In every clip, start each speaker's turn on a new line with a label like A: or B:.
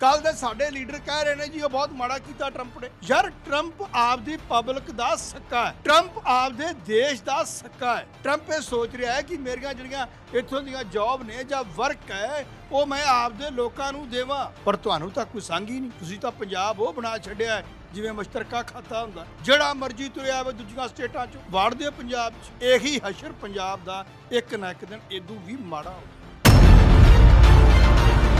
A: ਕੱਲ ਦੇ ਸਾਡੇ ਲੀਡਰ ਕਹਿ ਰਹੇ ਨੇ ਜੀ, ਉਹ ਬਹੁਤ ਮਾੜਾ ਕੀਤਾ ਟਰੰਪ ਨੇ। ਯਾਰ ਟਰੰਪ ਆਪਦੀ ਪਬਲਿਕ ਦਾ ਸੱਕਾ ਹੈ। ਟਰੰਪ ਆਪਦੇ ਦੇਸ਼ ਦਾ ਸੱਕਾ ਹੈ। ਟਰੰਪ ਇਹ ਸੋਚ ਰਿਹਾ ਹੈ ਕਿ ਮੇਰੀਆਂ ਜਿਹੜੀਆਂ ਇੱਥੋਂ ਦੀਆਂ ਜੌਬ ਨੇ ਜਾਂ ਵਰਕ ਹੈ, ਉਹ ਮੈਂ ਆਪਦੇ ਲੋਕਾਂ ਨੂੰ ਦੇਵਾਂ। ਪਰ ਤੁਹਾਨੂੰ ਤਾਂ ਕੋਈ ਸੰਗ ਹੀ ਨਹੀਂ। ਤੁਸੀਂ ਤਾਂ ਪੰਜਾਬ ਉਹ ਬਣਾ ਛੱਡਿਆ ਹੈ, ਜਿਵੇਂ ਮੁਸ਼ਤਰਕਾ ਖਾਤਾ ਹੁੰਦਾ ਜਿਹੜਾ ਮਰਜ਼ੀ ਤੁਰਿਆ ਆਵੇ ਦੂਜੀਆਂ ਸਟੇਟਾਂ 'ਚ ਵਾੜ ਦਿਓ ਪੰਜਾਬ 'ਚ। ਇਹੀ ਹਸ਼ਰ ਪੰਜਾਬ ਦਾ ਇੱਕ ਨਾ ਇੱਕ ਦਿਨ ਇਦੋਂ ਵੀ ਮਾੜਾ ਹੋ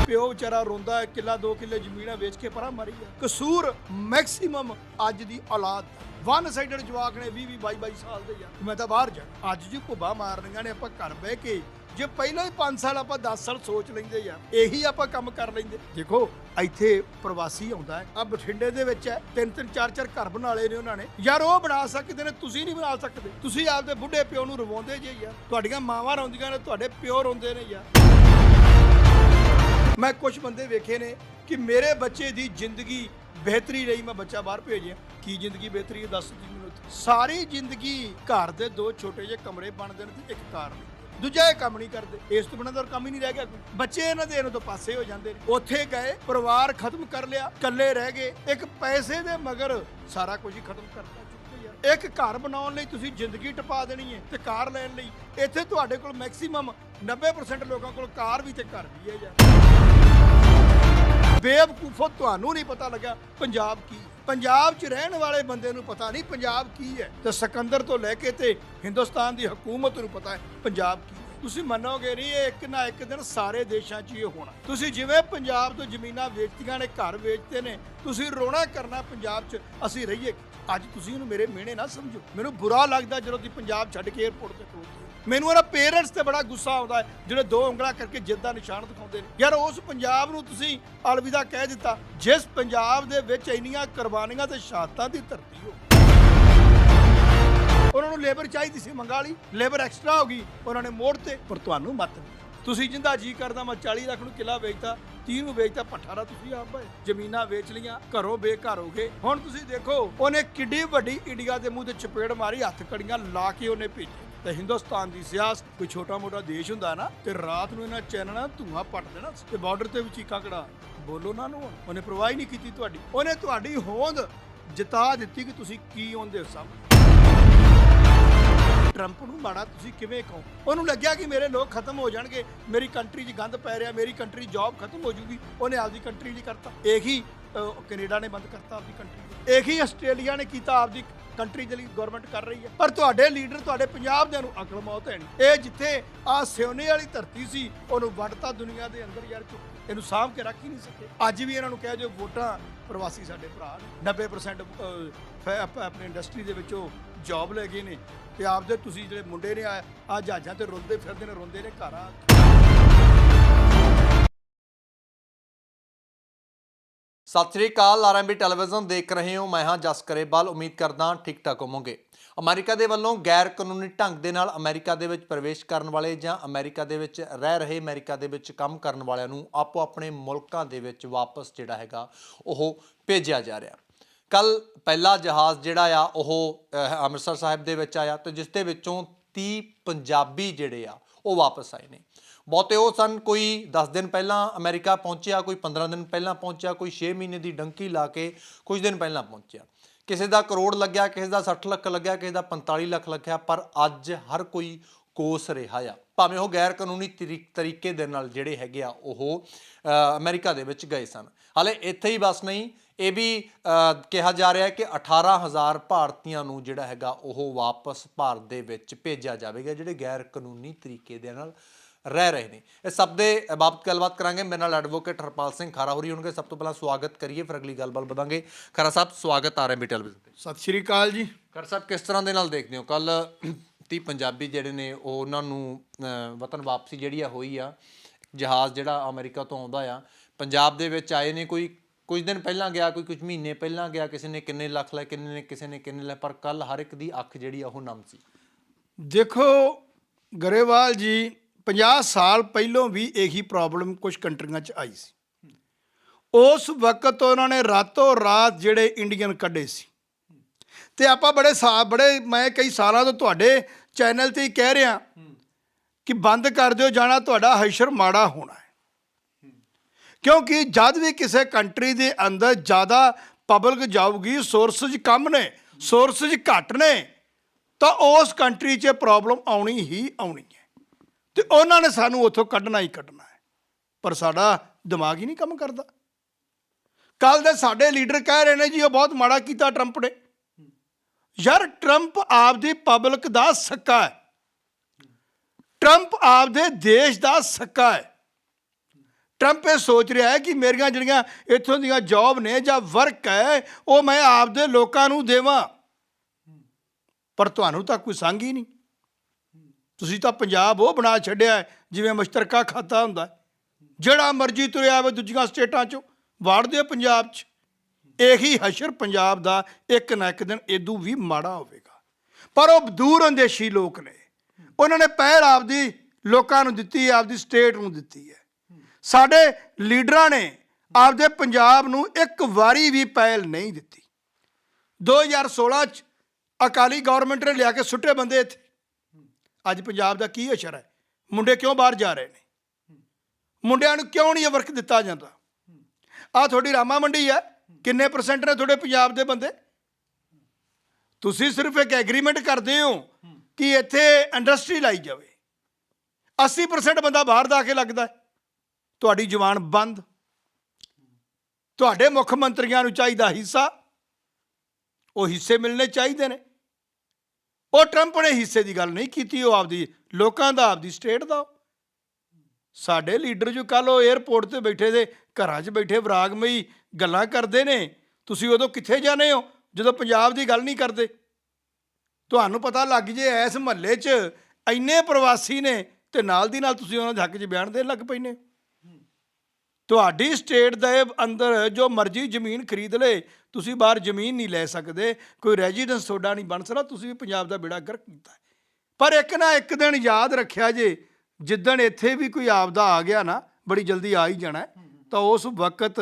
A: ਪਿਓ ਵਿਚਾਰਾ ਰੋਂਦਾ ਹੈ, ਕਿੱਲਾ ਦੋ ਕਿੱਲੇ ਜ਼ਮੀਨਾਂ ਵੇਚ ਕੇ ਪਰਾਂ ਮਰੀ ਹੈ। ਕਸੂਰ ਮੈਕਸਿਮਮ ਅੱਜ ਦੀ ਔਲਾਦ ਵਨ ਸਾਈਡਡ ਜਵਾਕ ਨੇ 20 22 22 ਸਾਲ ਦੇ ਯਾਰ। ਮੈਂ ਤਾਂ ਬਾਹਰ ਜਾ ਅੱਜ ਜੀ ਘੁੱਬਾ ਮਾਰਨੀਆਂ ਨੇ, ਆਪਾਂ ਘਰ ਬਹਿ ਕੇ, ਜੇ ਪਹਿਲਾਂ ਹੀ 5 ਸਾਲ ਆਪਾਂ 10 ਸਾਲ ਸੋਚ ਲੈਂਦੇ ਯਾਰ, ਇਹੀ ਆਪਾਂ ਕੰਮ ਕਰ ਲੈਂਦੇ। ਦੇਖੋ, ਇੱਥੇ ਪ੍ਰਵਾਸੀ ਆਉਂਦਾ ਹੈ। ਆ ਬਠਿੰਡੇ ਦੇ ਵਿੱਚ ਹੈ। ਤਿੰਨ ਤਿੰਨ, ਚਾਰ ਚਾਰ ਘਰ ਬਣਾ ਲਏ ਨੇ ਉਹਨਾਂ ਨੇ। ਯਾਰ, ਉਹ ਬਣਾ ਸਕਦੇ ਨੇ, ਤੁਸੀਂ ਨਹੀਂ ਬਣਾ ਸਕਦੇ। ਤੁਸੀਂ ਆਪਦੇ ਬੁੱਢੇ ਪਿਓ ਨੂੰ ਰਵਾਉਂਦੇ ਜੇ ਯਾਰ। ਤੁਹਾਡੀਆਂ ਮਾਵਾਂ ਰੋਂਦੀਆਂ ਨੇ, ਤੁਹਾਡੇ ਪਿਓ ਰੋਂਦੇ ਨੇ ਯਾਰ। ਮੈਂ ਕੁਝ ਬੰਦੇ ਵੇਖੇ ਨੇ ਕਿ ਮੇਰੇ ਬੱਚੇ ਦੀ ਜ਼ਿੰਦਗੀ ਬਿਹਤਰੀ ਰਹੀ, ਮੈਂ ਬੱਚਾ ਬਾਹਰ ਭੇਜਿਆ। ਕੀ ਜ਼ਿੰਦਗੀ ਬਿਹਤਰੀ ਹੈ, ਦੱਸ ਦੀ ਮੈਨੂੰ। ਸਾਰੀ ਜ਼ਿੰਦਗੀ ਘਰ ਦੇ ਦੋ ਛੋਟੇ ਜਿਹੇ ਕਮਰੇ ਬਣਦੇ ਨੇ ਤੇ ਇੱਕ ਕਾਰ ਦੂਜਾ ਇਹ ਕੰਮ ਨਹੀਂ ਕਰਦੇ। ਇਸ ਤੋਂ ਬਿਨਾਂ ਤਾਂ ਕੰਮ ਹੀ ਨਹੀਂ ਰਹਿ ਗਿਆ ਬੱਚੇ ਇਹਨਾਂ ਦੇ ਇਹਨਾਂ ਤੋਂ ਪਾਸੇ ਹੋ ਜਾਂਦੇ ਨੇ। ਉੱਥੇ ਗਏ, ਪਰਿਵਾਰ ਖਤਮ ਕਰ ਲਿਆ, ਇਕੱਲੇ ਰਹਿ ਗਏ। ਇੱਕ ਪੈਸੇ ਦੇ ਮਗਰ ਸਾਰਾ ਕੁਝ ਹੀ ਖਤਮ ਕਰਤਾ ਇੱਕ ਘਰ ਬਣਾਉਣ ਲਈ ਤੁਸੀਂ ਜ਼ਿੰਦਗੀ ਟਪਾ ਦੇਣੀ ਹੈ ਤੇ ਕਾਰ ਲੈਣ ਲਈ। ਇੱਥੇ ਤੁਹਾਡੇ ਕੋਲ ਮੈਕਸਿਮਮ 90% ਲੋਕਾਂ ਕੋਲ ਕਾਰ ਵੀ ਤੇ ਘਰ ਵੀ ਹੈ ਯਾਰ। ਬੇਵਕੂਫੋ ਤੁਹਾਨੂੰ ਨਹੀਂ ਪਤਾ ਲੱਗਾ ਪੰਜਾਬ ਕੀ ਪੰਜਾਬ 'ਚ ਰਹਿਣ ਵਾਲੇ ਬੰਦੇ ਨੂੰ ਪਤਾ ਨਹੀਂ ਪੰਜਾਬ ਕੀ ਹੈ ਤੇ ਸਿਕੰਦਰ ਤੋਂ ਲੈ ਕੇ ਤੇ ਹਿੰਦੁਸਤਾਨ ਦੀ ਹਕੂਮਤ ਨੂੰ ਪਤਾ ਹੈ ਪੰਜਾਬ ਕੀ ਤੁਸੀਂ ਮੰਨੋਗੇ ਨਹੀਂ, ਇਹ ਇੱਕ ਨਾ ਇੱਕ ਦਿਨ ਸਾਰੇ ਦੇਸ਼ਾਂ 'ਚ ਇਹ ਹੋਣਾ। ਤੁਸੀਂ ਜਿਵੇਂ ਪੰਜਾਬ ਤੋਂ ਜ਼ਮੀਨਾਂ ਵੇਚਦੀਆਂ ਨੇ, ਘਰ ਵੇਚਦੇ ਨੇ, ਤੁਸੀਂ ਰੋਣਾ ਕਰਨਾ ਪੰਜਾਬ 'ਚ, ਅਸੀਂ ਰਹੀਏ ਅੱਜ ਤੁਸੀਂ ਇਹਨੂੰ ਮੇਰੇ ਮਿਹਣੇ ਨਾ ਸਮਝੋ। ਮੈਨੂੰ ਬੁਰਾ ਲੱਗਦਾ ਜਦੋਂ ਤੁਸੀਂ ਪੰਜਾਬ ਛੱਡ ਕੇ 에어ਪੋਰਟ ਤੇ ਖਲੋਤੇ ਮੈਨੂੰ ਇਹਨਾਂ ਪੇਰੈਂਟਸ ਤੇ ਬੜਾ ਗੁੱਸਾ ਆਉਂਦਾ ਹੈ, ਜਿਹੜੇ ਦੋ ਉਂਗਲਾਂ ਕਰਕੇ ਜਿੱਦ ਦਾ ਨਿਸ਼ਾਨ ਦਿਖਾਉਂਦੇ ਨੇ। ਯਾਰ ਉਸ ਪੰਜਾਬ ਨੂੰ ਤੁਸੀਂ ਅਲਵਿਦਾ ਕਹਿ ਦਿੱਤਾ, ਜਿਸ ਪੰਜਾਬ ਦੇ ਵਿੱਚ ਇੰਨੀਆਂ ਕੁਰਬਾਨੀਆਂ ਤੇ ਸ਼ਹਾਦਤਾਂ ਦੀ ਧਰਤੀ ਹੋ। ਉਹਨਾਂ ਨੂੰ ਲੇਬਰ ਚਾਹੀਦੀ ਸੀ ਮੰਗਾ ਲਈ ਲੇਬਰ ਐਕਸਟਰਾ ਹੋ ਗਈ, ਉਹਨਾਂ ਨੇ ਮੋੜ ਤੇ, ਪਰ ਤੁਹਾਨੂੰ ਮਤ ਨਹੀਂ। ਤੁਸੀਂ ਜਿੰਦਾ ਜੀ ਕਰਦਾ, ਮੈਂ 40 ਲੱਖ ਨੂੰ ਕਿਲਾ ਵੇਚਦਾ 30 ਨੂੰ ਵੇਚਤਾ ਪੱਠਾਰਾ ਤੁਸੀਂ ਆਪ ਭਾਏ ਜ਼ਮੀਨਾਂ ਵੇਚ ਲੀਆਂ ਘਰੋਂ ਬੇਘਰ ਹੋ ਗਏ। ਹੁਣ ਤੁਸੀਂ ਦੇਖੋ, ਉਹਨੇ ਕਿੱਡੀ ਵੱਡੀ ਇੰਡੀਆ ਦੇ ਮੂੰਹ ਤੇ ਚਪੇੜ ਮਾਰੀ, ਹੱਥ ਕੜੀਆਂ ਲਾ ਕੇ ਉਹਨੇ ਭੇਜੀ ਤੇ ਹਿੰਦੁਸਤਾਨ ਦੀ ਸਿਆਸਤ ਕੋਈ ਛੋਟਾ ਮੋਟਾ ਦੇਸ਼ ਹੁੰਦਾ ਨਾ ਤੇ ਰਾਤ ਨੂੰ ਇਹਨਾਂ ਚੈਨਲਾਂ ਧੂਆਂ ਪੱਟ ਦੇਣਾ ਤੇ ਬਾਰਡਰ ਤੇ ਵੀ ਚੀਕਾਂ ਕੜਾ ਬੋਲੋ ਨਾ ਨੂੰ ਉਹਨੇ ਪਰਵਾਹ ਹੀ ਨਹੀਂ ਕੀਤੀ ਤੁਹਾਡੀ। ਉਹਨੇ ਤੁਹਾਡੀ ਹੋਂਦ ਜਿਤਾ ਦਿੱਤੀ ਕਿ ਤੁਸੀਂ ਕੀ ਆਉਂਦੇ ਹੋ ਸਾਹਮਣੇ। ਟਰੰਪ ਨੂੰ ਮਾੜਾ ਤੁਸੀਂ ਕਿਵੇਂ ਕਹੋ? ਉਹਨੂੰ ਲੱਗਿਆ ਕਿ ਮੇਰੇ ਲੋਕ ਖਤਮ ਹੋ ਜਾਣਗੇ ਮੇਰੀ ਕੰਟਰੀ 'ਚ ਗੰਦ ਪੈ ਰਿਹਾ ਮੇਰੀ ਕੰਟਰੀ ਜੌਬ ਖਤਮ ਹੋ ਜੂਗੀ ਉਹਨੇ ਆਪਦੀ ਕੰਟਰੀ ਲਈ ਕਰਤਾ। ਇਹੀ ਅਹ, ਕੈਨੇਡਾ ਨੇ ਬੰਦ ਕਰਤਾ ਆਪਦੀ ਕੰਟਰੀ ਇਹੀ ਆਸਟ੍ਰੇਲੀਆ ਨੇ ਕੀਤਾ ਆਪਦੀ ਕੰਟਰੀ ਦੇ ਲਈ ਗਵਰਨਮੈਂਟ ਕਰ ਰਹੀ ਹੈ। ਪਰ ਤੁਹਾਡੇ ਲੀਡਰ ਤੁਹਾਡੇ ਪੰਜਾਬ ਦੇ ਨੂੰ ਅਕਲ ਮੌਤ ਹੈ ਨਹੀਂ। ਇਹ ਜਿੱਥੇ ਆ ਸਿਉਨੇ ਵਾਲੀ ਧਰਤੀ ਸੀ ਉਹਨੂੰ ਵੰਡਤਾ ਦੁਨੀਆ ਦੇ ਅੰਦਰ ਯਾਰ ਇਹਨੂੰ ਸਾਂਭ ਕੇ ਰੱਖ ਹੀ ਨਹੀਂ ਸਕੇ। ਅੱਜ ਵੀ ਇਹਨਾਂ ਨੂੰ ਕਹਿ ਜੋ ਵੋਟਾਂ ਪ੍ਰਵਾਸੀ ਸਾਡੇ ਭਰਾ ਨੇ। 90% ਅਹ, ਫੈ- ਆਪਣੀ ਇੰਡਸਟਰੀ ਦੇ ਵਿੱਚੋਂ ਜੌਬ ਲੈ ਗਏ ਨੇ। ਤੇ ਆਪਦੇ ਤੁਸੀਂ ਜਿਹੜੇ ਮੁੰਡੇ ਨੇ ਆ ਆ ਜਹਾਜ਼ਾਂ ਤੇ ਰੁਲਦੇ ਫਿਰਦੇ ਨੇ ਰੋਂਦੇ ਨੇ ਘਰ। ਆ
B: ਸਤਿ ਸ੍ਰੀ ਅਕਾਲ ਆਰਐਮਬੀ ਟੈਲੀਵਿਜ਼ਨ ਦੇਖ ਰਹੇ ਹੋ। ਮੈਂ ਹਾਂ ਜਸ ਕਰੇਵਾਲ। ਉਮੀਦ ਕਰਦਾ ਠੀਕ ਠਾਕ ਹੋਵੋਗੇ। ਅਮਰੀਕਾ ਦੇ ਵੱਲੋਂ ਗੈਰ ਕਾਨੂੰਨੀ ਢੰਗ ਦੇ ਨਾਲ ਅਮਰੀਕਾ ਦੇ ਵਿੱਚ ਪ੍ਰਵੇਸ਼ ਕਰਨ ਵਾਲੇ ਜਾਂ ਅਮਰੀਕਾ ਦੇ ਵਿੱਚ ਰਹਿ ਰਹੇ ਅਮਰੀਕਾ ਦੇ ਵਿੱਚ ਕੰਮ ਕਰਨ ਵਾਲਿਆਂ ਨੂੰ ਆਪੋ ਆਪਣੇ ਮੁਲਕਾਂ ਦੇ ਵਿੱਚ ਵਾਪਸ ਜਿਹੜਾ ਹੈਗਾ, ਉਹ ਭੇਜਿਆ ਜਾ ਰਿਹਾ। ਕੱਲ ਪਹਿਲਾ ਜਹਾਜ਼ ਜਿਹੜਾ ਆ, ਉਹ ਅੰਮ੍ਰਿਤਸਰ ਸਾਹਿਬ ਦੇ ਵਿੱਚ ਆਇਆ ਤੇ ਜਿਸ ਦੇ ਵਿੱਚੋਂ 30 ਪੰਜਾਬੀ ਜਿਹੜੇ ਆ, ਉਹ ਵਾਪਸ ਆਏ ਨੇ। ਬਹੁਤੇ ਉਹ ਸਨ ਕੋਈ 10 ਦਿਨ ਪਹਿਲਾਂ ਅਮਰੀਕਾ ਪਹੁੰਚਿਆ ਕੋਈ 15 ਦਿਨ ਪਹਿਲਾਂ ਪਹੁੰਚਿਆ ਕੋਈ 6 ਮਹੀਨੇ ਦੀ ਡੰਕੀ ਲਾ ਕੇ ਕੁਝ ਦਿਨ ਪਹਿਲਾਂ ਪਹੁੰਚਿਆ। ਕਿਸੇ ਦਾ ਕਰੋੜ ਲੱਗਿਆ ਕਿਸੇ ਦਾ 60 ਲੱਖ ਲੱਗਿਆ ਕਿਸੇ ਦਾ 45 ਲੱਖ ਲੱਗਿਆ ਪਰ ਅੱਜ ਹਰ ਕੋਈ ਕੋਸ ਰਿਹਾ ਆ। ਭਾਵੇਂ ਉਹ ਗੈਰ ਕਾਨੂੰਨੀ ਤਰੀ- ਤਰੀਕੇ ਦੇ ਨਾਲ ਜਿਹੜੇ ਹੈਗੇ ਆ ਉਹ ਅ, ਅਮਰੀਕਾ ਦੇ ਵਿੱਚ ਗਏ ਸਨ। ਹਾਲੇ ਇੱਥੇ ਹੀ ਬਸ ਨਹੀਂ ਇਹ ਵੀ ਕਿਹਾ ਜਾ ਰਿਹਾ ਹੈ ਕਿ 18000 ਭਾਰਤੀਆਂ ਨੂੰ ਜਿਹੜਾ ਹੈਗਾ ਉਹ ਵਾਪਸ ਭਾਰਤ ਦੇ ਵਿੱਚ ਭੇਜਿਆ ਜਾਵੇਗਾ ਜਿਹੜੇ ਗੈਰ ਕਾਨੂੰਨੀ ਤਰੀਕੇ ਦੇ ਨਾਲ ਰਹਿ ਰਹੇ ਨੇ। ਇਹ ਸਭ ਦੇ ਬਾਬਤ ਗੱਲਬਾਤ ਕਰਾਂਗੇ। ਮੇਰੇ ਨਾਲ ਐਡਵੋਕੇਟ ਹਰਪਾਲ ਸਿੰਘ ਖਾਰਾ ਹੋਰੀ ਹੋਣਗੇ। ਸਭ ਤੋਂ ਪਹਿਲਾਂ ਸਵਾਗਤ ਕਰੀਏ ਫਿਰ ਅਗਲੀ ਗੱਲਬਾਤ ਵਧਾਂਗੇ। ਖਰਾ ਸਾਹਿਬ ਸਵਾਗਤ ਆ ਰਿਹਾ ਟੈਲੀਵਿਜ਼ਨ ਤੇ।
A: ਸਤਿ ਸ਼੍ਰੀ ਅਕਾਲ ਜੀ।
B: ਖਰ ਸਾਹਿਬ ਕਿਸ ਤਰ੍ਹਾਂ ਦੇ ਨਾਲ ਦੇਖਦੇ ਹੋ? ਕੱਲ 30 ਪੰਜਾਬੀ ਜਿਹੜੇ ਨੇ ਉਹ ਉਹਨਾਂ ਨੂੰ ਵਤਨ ਵਾਪਸੀ ਜਿਹੜੀ ਆ ਹੋਈ ਆ ਜਹਾਜ਼ ਜਿਹੜਾ ਅਮਰੀਕਾ ਤੋਂ ਆਉਂਦਾ ਆ। ਪੰਜਾਬ ਦੇ ਵਿੱਚ ਆਏ ਨੇ ਕੋਈ ਕੁਝ ਦਿਨ ਪਹਿਲਾਂ ਗਿਆ ਕੋਈ ਕੁਝ ਮਹੀਨੇ ਪਹਿਲਾਂ ਗਿਆ ਕਿਸੇ ਨੇ ਕਿੰਨੇ ਲੱਖ ਲੈ ਕਿੰਨੇ ਨੇ ਕਿਸੇ ਨੇ ਕਿੰਨੇ ਲੈ ਪਰ ਕੱਲ ਹਰ ਇੱਕ ਦੀ ਅੱਖ ਜਿਹੜੀ ਆ ਉਹ ਨਮ ਸੀ।
A: ਦੇਖੋ ਗਰੇਵਾਲ ਜੀ 50 ਸਾਲ ਪਹਿਲੋਂ ਵੀ ਇਹੀ ਪ੍ਰੋਬਲਮ ਕੁਝ ਕੰਟਰੀਆਂ 'ਚ ਆਈ ਸੀ। ਉਸ ਵਕਤ ਉਹਨਾਂ ਨੇ ਰਾਤੋਂ ਰਾਤ ਜਿਹੜੇ ਇੰਡੀਅਨ ਕੱਢੇ ਸੀ। ਤੇ ਆਪਾਂ ਬੜੇ ਸਾ, ਬੜੇ, ਮੈਂ ਕਈ ਸਾਲਾਂ ਤੋਂ ਤੁਹਾਡੇ ਚੈਨਲ ਤੇ ਹੀ ਕਹਿ ਰਿਹਾ ਕਿ ਬੰਦ ਕਰ ਦਿਓ, ਜਾਣਾ ਤੁਹਾਡਾ ਹਸ਼ਰ ਮਾੜਾ ਹੋਣਾ ਹੈ। ਕਿਉਂਕਿ ਜਦ ਵੀ ਕਿਸੇ ਕੰਟਰੀ ਦੇ ਅੰਦਰ ਜ਼ਿਆਦਾ ਪਬਲਿਕ ਜਾਊਗੀ ਸੋਰਸਸ ਕਮ ਨੇ ਸੋਰਸਸ ਘੱਟ ਨੇ, ਤਾਂ ਉਸ ਕੰਟਰੀ 'ਚ ਪ੍ਰੋਬਲਮ ਆਉਣੀ ਹੀ ਆਉਣੀ ਹੈ। ਤੇ ਉਹਨਾਂ ਨੇ ਸਾਨੂੰ ਉੱਥੋਂ ਕੱਢਣਾ ਹੀ ਕੱਢਣਾ ਹੈ। ਪਰ ਸਾਡਾ ਦਿਮਾਗ ਹੀ ਨਹੀਂ ਕੰਮ ਕਰਦਾ। ਕੱਲ ਦੇ ਸਾਡੇ ਲੀਡਰ ਕਹਿ ਰਹੇ ਨੇ ਜੀ, ਉਹ ਬਹੁਤ ਮਾੜਾ ਕੀਤਾ ਟਰੰਪ ਨੇ। ਯਾਰ ਟਰੰਪ ਆਪਦੀ ਪਬਲਿਕ ਦਾ ਸੱਕਾ ਹੈ। ਟਰੰਪ ਆਪਦੇ ਦੇਸ਼ ਦਾ ਸੱਕਾ ਹੈ। ਟਰੰਪ ਇਹ ਸੋਚ ਰਿਹਾ ਹੈ ਕਿ ਮੇਰੀਆਂ ਜਿਹੜੀਆਂ ਇੱਥੋਂ ਦੀਆਂ ਜੌਬ ਨੇ ਜਾਂ ਵਰਕ ਹੈ, ਉਹ ਮੈਂ ਆਪਦੇ ਲੋਕਾਂ ਨੂੰ ਦੇਵਾਂ। ਪਰ ਤੁਹਾਨੂੰ ਤਾਂ ਕੋਈ ਸੰਗ ਹੀ ਨਹੀਂ। ਤੁਸੀਂ ਤਾਂ ਪੰਜਾਬ ਉਹ ਬਣਾ ਛੱਡਿਆ ਜਿਵੇਂ ਮੁਸ਼ਤਰਕਾ ਖਾਤਾ ਹੁੰਦਾ ਜਿਹੜਾ ਮਰਜ਼ੀ ਤੁਰਿਆ ਆਵੇ ਦੂਜੀਆਂ ਸਟੇਟਾਂ 'ਚੋਂ, ਵਾੜ ਦਿਓ ਪੰਜਾਬ 'ਚ। ਇਹੀ ਹਸ਼ਰ ਪੰਜਾਬ ਦਾ ਇੱਕ ਨਾ ਇੱਕ ਦਿਨ ਇਦੋਂ ਵੀ ਮਾੜਾ ਹੋਵੇਗਾ। ਪਰ ਉਹ ਦੂਰ ਅੰਦੇਸ਼ੀ ਲੋਕ ਨੇ। ਉਹਨਾਂ ਨੇ ਪਹਿਲ ਆਪਦੀ ਲੋਕਾਂ ਨੂੰ ਦਿੱਤੀ ਆਪਦੀ ਸਟੇਟ ਨੂੰ ਦਿੱਤੀ ਹੈ। ਸਾਡੇ ਲੀਡਰਾਂ ਨੇ ਆਪਦੇ ਪੰਜਾਬ ਨੂੰ ਇੱਕ ਵਾਰੀ ਵੀ ਪਹਿਲ ਨਹੀਂ ਦਿੱਤੀ। 2016 ਚ ਅਕਾਲੀ ਗਵਰਨਮੈਂਟ ਨੇ ਲਿਆ ਕੇ ਸੁੱਟੇ ਬੰਦੇ ਇੱਥੇ। ਅੱਜ ਪੰਜਾਬ ਦਾ ਕੀ ਅਸਰ ਹੈ? ਮੁੰਡੇ ਕਿਉਂ ਬਾਹਰ ਜਾ ਰਹੇ ਨੇ? ਮੁੰਡਿਆਂ ਨੂੰ ਕਿਉਂ ਨਹੀਂ ਇਹ ਵਰਕ ਦਿੱਤਾ ਜਾਂਦਾ? ਆ ਤੁਹਾਡੀ ਰਾਮਾ ਮੰਡੀ ਹੈ। ਕਿੰਨੇ ਪਰਸੈਂਟ ਨੇ ਤੁਹਾਡੇ ਪੰਜਾਬ ਦੇ ਬੰਦੇ? ਤੁਸੀਂ ਸਿਰਫ ਇੱਕ ਐਗਰੀਮੈਂਟ ਕਰਦੇ ਹੋ ਕਿ ਇੱਥੇ ਇੰਡਸਟਰੀ ਲਾਈ ਜਾਵੇ। 80% ਬੰਦਾ ਬਾਹਰ ਦਾ ਕੇ ਲੱਗਦਾ ਤੁਹਾਡੀ ਜਵਾਨ ਬੰਦ। ਤੁਹਾਡੇ ਮੁੱਖ ਮੰਤਰੀਆਂ ਨੂੰ ਚਾਹੀਦਾ ਹਿੱਸਾ। ਉਹ ਹਿੱਸੇ ਮਿਲਣੇ ਚਾਹੀਦੇ ਨੇ। ਉਹ ਟਰੰਪ ਨੇ ਹਿੱਸੇ ਦੀ ਗੱਲ ਨਹੀਂ ਕੀਤੀ, ਉਹ ਆਪਦੀ, ਲੋਕਾਂ ਦਾ, ਆਪਦੀ ਸਟੇਟ ਦਾ। ਸਾਡੇ ਲੀਡਰ ਜੋ ਕੱਲ ਉਹ 에ਅਰਪੋਰਟ ਤੇ ਬੈਠੇ ਦੇ, ਘਰਾਂ 'ਚ ਬੈਠੇ ਵਿਰਾਗਮਈ ਗੱਲਾਂ ਕਰਦੇ ਨੇ, ਤੁਸੀਂ ਉਦੋਂ ਕਿੱਥੇ ਜਾਣੇ ਹੋ ਜਦੋਂ ਪੰਜਾਬ ਦੀ ਗੱਲ ਨਹੀਂ ਕਰਦੇ? ਤੁਹਾਨੂੰ ਪਤਾ ਲੱਗ ਜੇ ਇਸ ਮਹੱਲੇ 'ਚ ਇੰਨੇ ਪ੍ਰਵਾਸੀ ਨੇ ਤੇ ਨਾਲ ਦੀ ਨਾਲ ਤੁਸੀਂ ਉਹਨਾਂ ਦੇ ਹੱਕ 'ਚ ਬਿਆਨ ਦੇਣ ਲੱਗ ਪੈਨੇ ਤੁਹਾਡੀ ਸਟੇਟ ਦੇ ਅੰਦਰ ਜੋ ਮਰਜ਼ੀ ਜ਼ਮੀਨ ਖਰੀਦ ਲੇ ਤੁਸੀਂ ਬਾਹਰ ਜ਼ਮੀਨ ਨਹੀਂ ਲੈ ਸਕਦੇ, ਕੋਈ ਰੈਜ਼ੀਡੈਂਸ ਤੁਹਾਡਾ ਨਹੀਂ ਬਣ ਸਕਦਾ, ਤੁਸੀਂ ਵੀ ਪੰਜਾਬ ਦਾ ਬੇੜਾ ਗਰਕ ਕੀਤਾ ਪਰ ਇੱਕ ਨਾ ਇੱਕ ਦਿਨ ਯਾਦ ਰੱਖਿਆ ਜੇ, ਜਿੱਦਣ ਇੱਥੇ ਵੀ ਕੋਈ ਆਪਦਾ ਆ ਗਿਆ ਨਾ, ਬੜੀ ਜਲਦੀ ਆ ਹੀ ਜਾਣਾ ਤਾਂ ਉਸ ਵਕਤ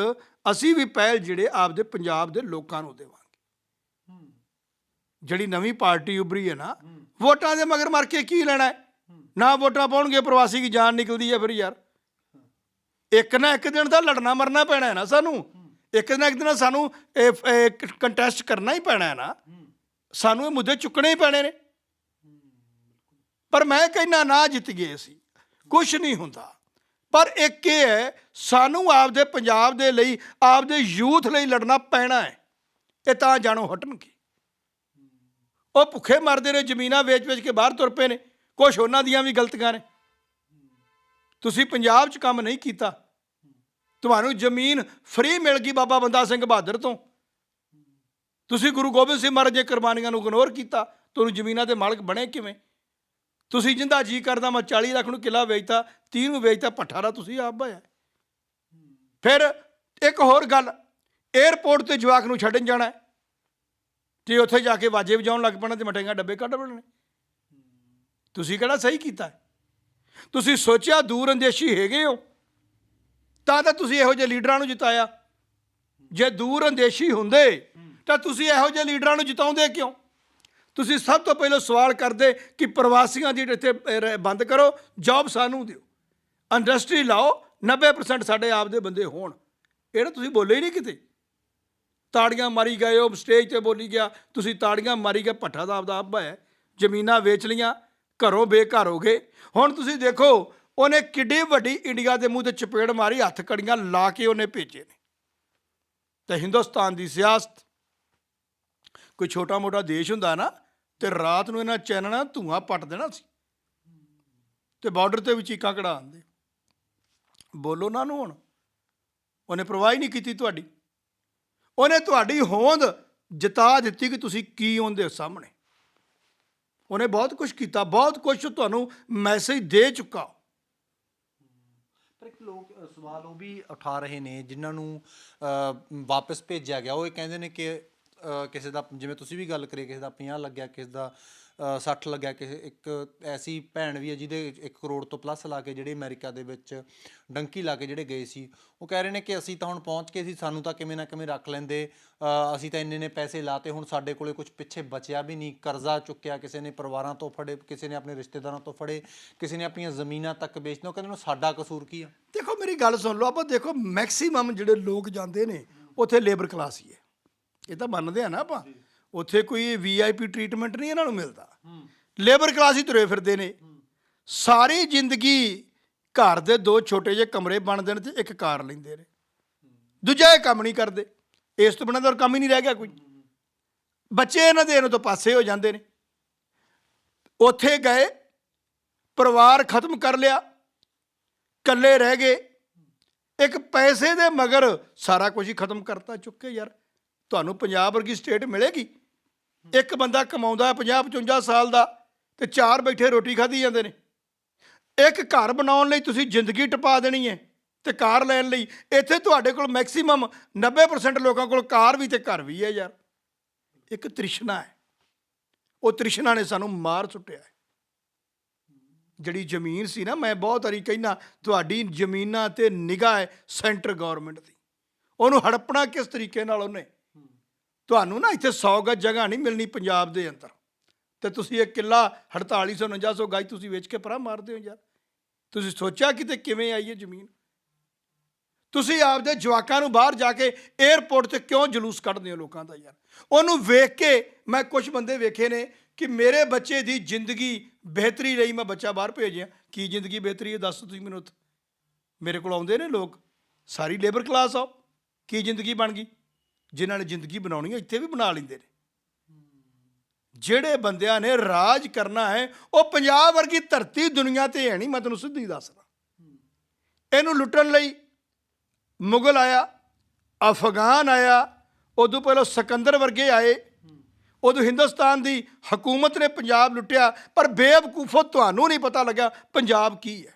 A: ਅਸੀਂ ਵੀ ਪਹਿਲ ਜਿਹੜੇ ਆਪਦੇ ਪੰਜਾਬ ਦੇ ਲੋਕਾਂ ਨੂੰ ਦੇਵਾਂਗੇ। ਜਿਹੜੀ ਨਵੀਂ ਪਾਰਟੀ ਉਭਰੀ ਹੈ ਨਾ, ਵੋਟਾਂ ਦੇ ਮਗਰ ਮਰ ਕੇ ਕੀ ਲੈਣਾ ਹੈ? ਨਾ ਵੋਟਾਂ ਪਾਉਣਗੇ, ਪ੍ਰਵਾਸੀ ਦੀ ਜਾਨ ਨਿਕਲਦੀ ਹੈ ਫਿਰ ਯਾਰ। ਇੱਕ ਨਾ ਇੱਕ ਦਿਨ ਤਾਂ ਲੜਨਾ ਮਰਨਾ ਪੈਣਾ ਹੈ ਨਾ ਸਾਨੂੰ। ਇੱਕ ਦਿਨ ਇੱਕ ਦਿਨ ਸਾਨੂੰ ਇਹ ਕੰਟੈਸਟ ਕਰਨਾ ਹੀ ਪੈਣਾ ਹੈ ਨਾ। ਸਾਨੂੰ ਇਹ ਮੁੱਦੇ ਚੁੱਕਣੇ ਹੀ ਪੈਣੇ ਨੇ। ਪਰ ਮੈਂ ਕਹਿੰਦਾ ਨਾ ਜਿੱਤ ਗਏ ਸੀ ਕੁਝ ਨਹੀਂ ਹੁੰਦਾ। ਪਰ ਇੱਕ ਇਹ ਹੈ, ਸਾਨੂੰ ਆਪਦੇ ਪੰਜਾਬ ਦੇ ਲਈ, ਆਪਦੇ ਯੂਥ ਲਈ ਲੜਨਾ ਪੈਣਾ ਹੈ। ਇਹ ਤਾਂ ਜਾਣੋ ਹਟਣਗੇ। ਉਹ ਭੁੱਖੇ ਮਰਦੇ ਨੇ, ਜ਼ਮੀਨਾਂ ਵੇਚ-ਵੇਚ ਕੇ ਬਾਹਰ ਤੁਰ ਪਏ ਨੇ। ਕੁਝ ਉਹਨਾਂ ਦੀਆਂ ਵੀ ਗਲਤੀਆਂ ਨੇ। ਤੁਸੀਂ ਪੰਜਾਬ 'ਚ ਕੰਮ ਨਹੀਂ ਕੀਤਾ। ਤੁਹਾਨੂੰ ਜ਼ਮੀਨ ਫ੍ਰੀ ਮਿਲ ਗਈ ਬਾਬਾ ਬੰਦਾ ਸਿੰਘ ਬਹਾਦਰ ਤੋਂ। ਤੁਸੀਂ ਗੁਰੂ ਗੋਬਿੰਦ ਸਿੰਘ ਮਹਾਰਾਜ ਦੀਆਂ ਕੁਰਬਾਨੀਆਂ ਨੂੰ ਇਗਨੋਰ ਕੀਤਾ, ਤੁਹਾਨੂੰ ਜ਼ਮੀਨਾਂ ਦੇ ਮਾਲਕ ਬਣੇ ਕਿਵੇਂ? ਤੁਸੀਂ ਜਿੰਦਾ ਜੀ ਕਰਦਾ, ਮੈਂ 40 ਲੱਖ ਨੂੰ ਕਿੱਲਾ ਵੇਚਤਾ 30 ਨੂੰ ਵੇਚਤਾ ਪੱਠਾ ਤੁਸੀਂ ਆਪ ਭਾਇਆ ਫਿਰ ਇੱਕ ਹੋਰ ਗੱਲ 에ਅਰਪੋਰਟ ਤੇ ਜਵਾਕ ਨੂੰ ਛੱਡਣ ਜਾਣਾ ਹੈ। ਤੇ ਉੱਥੇ ਜਾ ਕੇ ਵਾਜੇ ਵਜਾਉਣ ਲੱਗ ਪੈਣਾ ਤੇ ਮਟੇਗਾ ਡੱਬੇ ਕੱਢ ਬੜਨੇ ਤੁਸੀਂ ਕਿਹੜਾ ਸਹੀ ਕੀਤਾ ਤੁਸੀਂ ਸੋਚਿਆ ਦੂਰ ਅੰਦੇਸ਼ੀ ਹੈਗੇ ਹੋ? ਤਾਂ ਤਾਂ ਤੁਸੀਂ ਇਹੋ ਜਿਹੇ ਲੀਡਰਾਂ ਨੂੰ ਜਿਤਾਇਆ। ਜੇ ਦੂਰ ਅੰਦੇਸ਼ੀ ਹੁੰਦੇ, ਤਾਂ ਤੁਸੀਂ ਇਹੋ ਜਿਹੇ ਲੀਡਰਾਂ ਨੂੰ ਜਿਤਾਉਂਦੇ ਕਿਉਂ? ਤੁਸੀਂ ਸਭ ਤੋਂ ਪਹਿਲਾਂ ਸਵਾਲ ਕਰਦੇ ਕਿ ਪ੍ਰਵਾਸੀਆਂ ਦੀ ਇੱਥੇ ਬੰਦ ਕਰੋ, ਜੌਬ ਸਾਨੂੰ ਦਿਓ। ਇੰਡਸਟਰੀ ਲਾਓ 90% ਸਾਡੇ ਆਪ ਦੇ ਬੰਦੇ ਹੋਣ। ਇਹ ਤਾਂ ਤੁਸੀਂ ਬੋਲੇ ਹੀ ਨਹੀਂ ਕਿਤੇ। ਤਾੜੀਆਂ ਮਾਰੀ ਗਏ, ਉਹ ਸਟੇਜ ਤੇ ਬੋਲੀ ਗਿਆ। ਤੁਸੀਂ ਤਾੜੀਆਂ ਮਾਰੀ ਗਏ, ਭੱਠਾ ਦਾ ਆਪਦਾ ਆਪ ਹੈ। ਜ਼ਮੀਨਾਂ ਵੇਚ ਲੀਆਂ ਘਰੋਂ ਬੇਘਰ ਹੋ ਗਏ। ਹੁਣ ਤੁਸੀਂ ਦੇਖੋ ਉਹਨੇ ਕਿੱਡੀ ਵੱਡੀ ਇੰਡੀਆ ਦੇ ਮੂੰਹ ਤੇ ਚਪੇੜ ਮਾਰੀ, ਹੱਥ ਕੜੀਆਂ ਲਾ ਕੇ ਉਹਨੇ ਭੇਜੇ ਨੇ। ਤੇ ਹਿੰਦੁਸਤਾਨ ਦੀ ਸਿਆਸਤ, ਕੋਈ ਛੋਟਾ ਮੋਟਾ ਦੇਸ਼ ਹੁੰਦਾ ਨਾ, ਤੇ ਰਾਤ ਨੂੰ ਇਹਨਾਂ ਚੈਨਲਾਂ ਧੂਆਂ ਪੱਟ ਦੇਣਾ ਸੀ। ਤੇ ਬਾਰਡਰ ਤੇ ਵੀ ਚੀਕਾਂ ਕਢਾ ਦਿੰਦੇ। ਬੋਲੋ ਨਾ ਨੂੰ ਹੁਣ। ਉਹਨੇ ਪਰਵਾਹ ਹੀ ਨਹੀਂ ਕੀਤੀ ਤੁਹਾਡੀ। ਉਹਨੇ ਤੁਹਾਡੀ ਹੋਂਦ ਜਿਤਾ ਦਿੱਤੀ ਕਿ ਤੁਸੀਂ ਕੀ ਉਹਦੇ ਸਾਹਮਣੇ। ਉਹਨੇ ਬਹੁਤ ਕੁਝ ਕੀਤਾ, ਬਹੁਤ ਕੁਝ ਤੁਹਾਨੂੰ ਮੈਸੇਜ ਦੇ ਚੁੱਕਾ।
B: ਪਰ ਇੱਕ ਲੋਕ ਸਵਾਲ ਉਹ ਵੀ ਉਠਾ ਰਹੇ ਨੇ ਜਿਨ੍ਹਾਂ ਨੂੰ ਅ, ਵਾਪਸ ਭੇਜਿਆ ਗਿਆ। ਉਹ ਇਹ ਕਹਿੰਦੇ ਨੇ ਕਿ ਕਿਸੇ ਦਾ ਜਿਵੇਂ ਤੁਸੀਂ ਵੀ ਗੱਲ ਕਰੀ ਕਿਸੇ ਦਾ 50 ਲੱਗਿਆ ਕਿਸੇ ਦਾ 60 ਲੱਗਿਆ ਕਿਸੇ ਇੱਕ ਐਸੀ ਭੈਣ ਵੀ ਹੈ ਜਿਹਦੇ 1 ਕਰੋੜ ਤੋਂ ਪਲੱਸ ਲਾ ਕੇ ਜਿਹੜੇ ਅਮਰੀਕਾ ਦੇ ਵਿੱਚ ਡੰਕੀ ਲਾ ਕੇ ਜਿਹੜੇ ਗਏ ਸੀ। ਉਹ ਕਹਿ ਰਹੇ ਨੇ ਕਿ ਅਸੀਂ ਤਾਂ ਹੁਣ ਪਹੁੰਚ ਕੇ ਸੀ, ਸਾਨੂੰ ਤਾਂ ਕਿਵੇਂ ਨਾ ਕਿਵੇਂ ਰੱਖ ਲੈਂਦੇ। ਅਸੀਂ ਤਾਂ ਇੰਨੇ ਨੇ ਪੈਸੇ ਲਾਤੇ, ਹੁਣ ਸਾਡੇ ਕੋਲੇ ਕੁਝ ਪਿੱਛੇ ਬਚਿਆ ਵੀ ਨਹੀਂ। ਕਰਜ਼ਾ ਚੁੱਕਿਆ, ਕਿਸੇ ਨੇ ਪਰਿਵਾਰਾਂ ਤੋਂ ਫੜੇ, ਕਿਸੇ ਨੇ ਆਪਣੇ ਰਿਸ਼ਤੇਦਾਰਾਂ ਤੋਂ ਫੜੇ, ਕਿਸੇ ਨੇ ਆਪਣੀਆਂ ਜ਼ਮੀਨਾਂ ਤੱਕ ਵੇਚਣਾ ਉਹ ਕਹਿੰਦੇ ਨੇ ਸਾਡਾ ਕਸੂਰ ਕੀ ਆ?
A: ਦੇਖੋ, ਮੇਰੀ ਗੱਲ ਸੁਣ ਲਓ, ਆਪਾਂ ਦੇਖੋ ਮੈਕਸਿਮਮ ਜਿਹੜੇ ਲੋਕ ਜਾਂਦੇ ਨੇ, ਉੱਥੇ ਲੇਬਰ ਕਲਾਸ ਹੀ ਹੈ। ਇਹ ਤਾਂ ਮੰਨਦੇ ਆ ਨਾ ਆਪਾਂ। ਉੱਥੇ ਕੋਈ ਵੀਆਈਪੀ ਟ੍ਰੀਟਮੈਂਟ ਨਹੀਂ ਇਹਨਾਂ ਨੂੰ ਮਿਲਦਾ। ਲੇਬਰ ਕਲਾਸ ਹੀ ਤੁਰੇ ਫਿਰਦੇ ਨੇ। ਸਾਰੀ ਜ਼ਿੰਦਗੀ ਘਰ ਦੇ ਦੋ ਛੋਟੇ ਜਿਹੇ ਕਮਰੇ ਬਣਦੇ ਨੇ ਤੇ ਇੱਕ ਕਾਰ ਲੈਂਦੇ ਨੇ। ਦੂਜਾ ਇਹ ਕੰਮ ਨਹੀਂ ਕਰਦੇ। ਇਸ ਤੋਂ ਬਿਨਾਂ ਤਾਂ ਕੰਮ ਹੀ ਨਹੀਂ ਰਹਿ ਗਿਆ ਕੋਈ। ਬੱਚੇ ਇਹਨਾਂ ਦੇ ਇਹਨਾਂ ਤੋਂ ਪਾਸੇ ਹੋ ਜਾਂਦੇ ਨੇ। ਉੱਥੇ ਗਏ। ਪਰਿਵਾਰ ਖਤਮ ਕਰ ਲਿਆ। ਇਕੱਲੇ ਰਹਿ ਗਏ। ਇੱਕ ਪੈਸੇ ਦੇ ਮਗਰ ਸਾਰਾ ਕੁਝ ਹੀ ਖਤਮ ਕਰਤਾ। ਚੁੱਕੇ ਯਾਰ ਤੁਹਾਨੂੰ ਪੰਜਾਬ ਵਰਗੀ ਸਟੇਟ ਮਿਲੇਗੀ। ਇੱਕ ਬੰਦਾ ਕਮਾਉਂਦਾ 50 55 ਸਾਲ ਦਾ ਤੇ ਚਾਰ ਬੈਠੇ ਰੋਟੀ ਖਾਧੀ ਜਾਂਦੇ ਨੇ। ਇੱਕ ਘਰ ਬਣਾਉਣ ਲਈ ਤੁਸੀਂ ਜ਼ਿੰਦਗੀ ਟਪਾ ਦੇਣੀ ਹੈ ਤੇ ਕਾਰ ਲੈਣ ਲਈ। ਇੱਥੇ ਤੁਹਾਡੇ ਕੋਲ ਮੈਕਸਿਮਮ 90% ਲੋਕਾਂ ਕੋਲ ਕਾਰ ਵੀ ਤੇ ਘਰ ਵੀ ਹੈ ਯਾਰ। ਇੱਕ ਤ੍ਰਿਸ਼ਨਾ ਹੈ। ਉਹ ਤ੍ਰਿਸ਼ਨਾ ਨੇ ਸਾਨੂੰ ਮਾਰ ਸੁੱਟਿਆ ਹੈ। ਜਿਹੜੀ ਜ਼ਮੀਨ ਸੀ ਨਾ, ਮੈਂ ਬਹੁਤ ਵਾਰੀ ਕਹਿਣਾ ਤੁਹਾਡੀ ਜ਼ਮੀਨਾਂ ਤੇ ਨਿਗਾਹ ਹੈ ਸੈਂਟਰ ਗਵਰਨਮੈਂਟ ਦੀ। ਉਹਨੂੰ ਹੜਪਣਾ ਕਿਸ ਤਰੀਕੇ ਨਾਲ ਉਹਨੇ? ਤੁਹਾਨੂੰ ਨਾ ਇੱਥੇ 100 ਗਜ ਜਗ੍ਹਾ ਨਹੀਂ ਮਿਲਣੀ ਪੰਜਾਬ ਦੇ ਅੰਦਰ। ਤੇ ਤੁਸੀਂ ਇਹ ਕਿੱਲਾ 4800 4900 ਗਜ ਤੁਸੀਂ ਵੇਚ ਕੇ ਪਰਾਂ ਮਾਰਦੇ ਹੋ ਯਾਰ। ਤੁਸੀਂ ਸੋਚਿਆ ਕਿਤੇ ਕਿਵੇਂ ਆਈ ਹੈ ਜ਼ਮੀਨ? ਤੁਸੀਂ ਆਪਦੇ ਜਵਾਕਾਂ ਨੂੰ ਬਾਹਰ ਜਾ ਕੇ 에ਅਰਪੋਰਟ ਤੇ ਕਿਉਂ ਜਲੂਸ ਕੱਢਦੇ ਹੋ ਲੋਕਾਂ ਦਾ ਯਾਰ? ਉਹਨੂੰ ਵੇਖ ਕੇ ਮੈਂ ਕੁਝ ਬੰਦੇ ਵੇਖੇ ਨੇ ਕਿ ਮੇਰੇ ਬੱਚੇ ਦੀ ਜ਼ਿੰਦਗੀ ਬਿਹਤਰੀ ਲਈ ਮੈਂ ਬੱਚਾ ਬਾਹਰ ਭੇਜਿਆ। ਕੀ ਜ਼ਿੰਦਗੀ ਬਿਹਤਰੀ ਹੈ? ਦੱਸ ਤੁਸੀਂ ਮੈਨੂੰ ਉੱਥੇ। ਮੇਰੇ ਕੋਲ ਆਉਂਦੇ ਨੇ ਲੋਕ। ਸਾਰੀ ਲੇਬਰ ਕਲਾਸ ਆ ਕੀ ਜ਼ਿੰਦਗੀ ਬਣ ਗਈ? ਜਿਨ੍ਹਾਂ ਨੇ ਜ਼ਿੰਦਗੀ ਬਣਾਉਣੀ ਹੈ, ਇੱਥੇ ਵੀ ਬਣਾ ਲੈਂਦੇ ਨੇ। ਜਿਹੜੇ ਬੰਦਿਆਂ ਨੇ ਰਾਜ ਕਰਨਾ ਹੈ, ਉਹ ਪੰਜਾਬ ਵਰਗੀ ਧਰਤੀ ਦੁਨੀਆ ਤੇ ਹੈ ਨਹੀਂ, ਮੈਂ ਤੁਹਾਨੂੰ ਸਿੱਧੀ ਦੱਸਦਾ ਇਹਨੂੰ ਲੁੱਟਣ ਲਈ ਮੁਗਲ ਆਇਆ, ਅਫਗਾਨ ਆਇਆ, ਉਦੋਂ ਪਹਿਲਾਂ ਸਿਕੰਦਰ ਵਰਗੇ ਆਏ। ਉਦੋਂ ਹਿੰਦੁਸਤਾਨ ਦੀ ਹਕੂਮਤ ਨੇ ਪੰਜਾਬ ਲੁੱਟਿਆ, ਪਰ ਬੇਵਕੂਫੋ ਤੁਹਾਨੂੰ ਨਹੀਂ ਪਤਾ ਲੱਗਾ ਪੰਜਾਬ ਕੀ ਹੈ।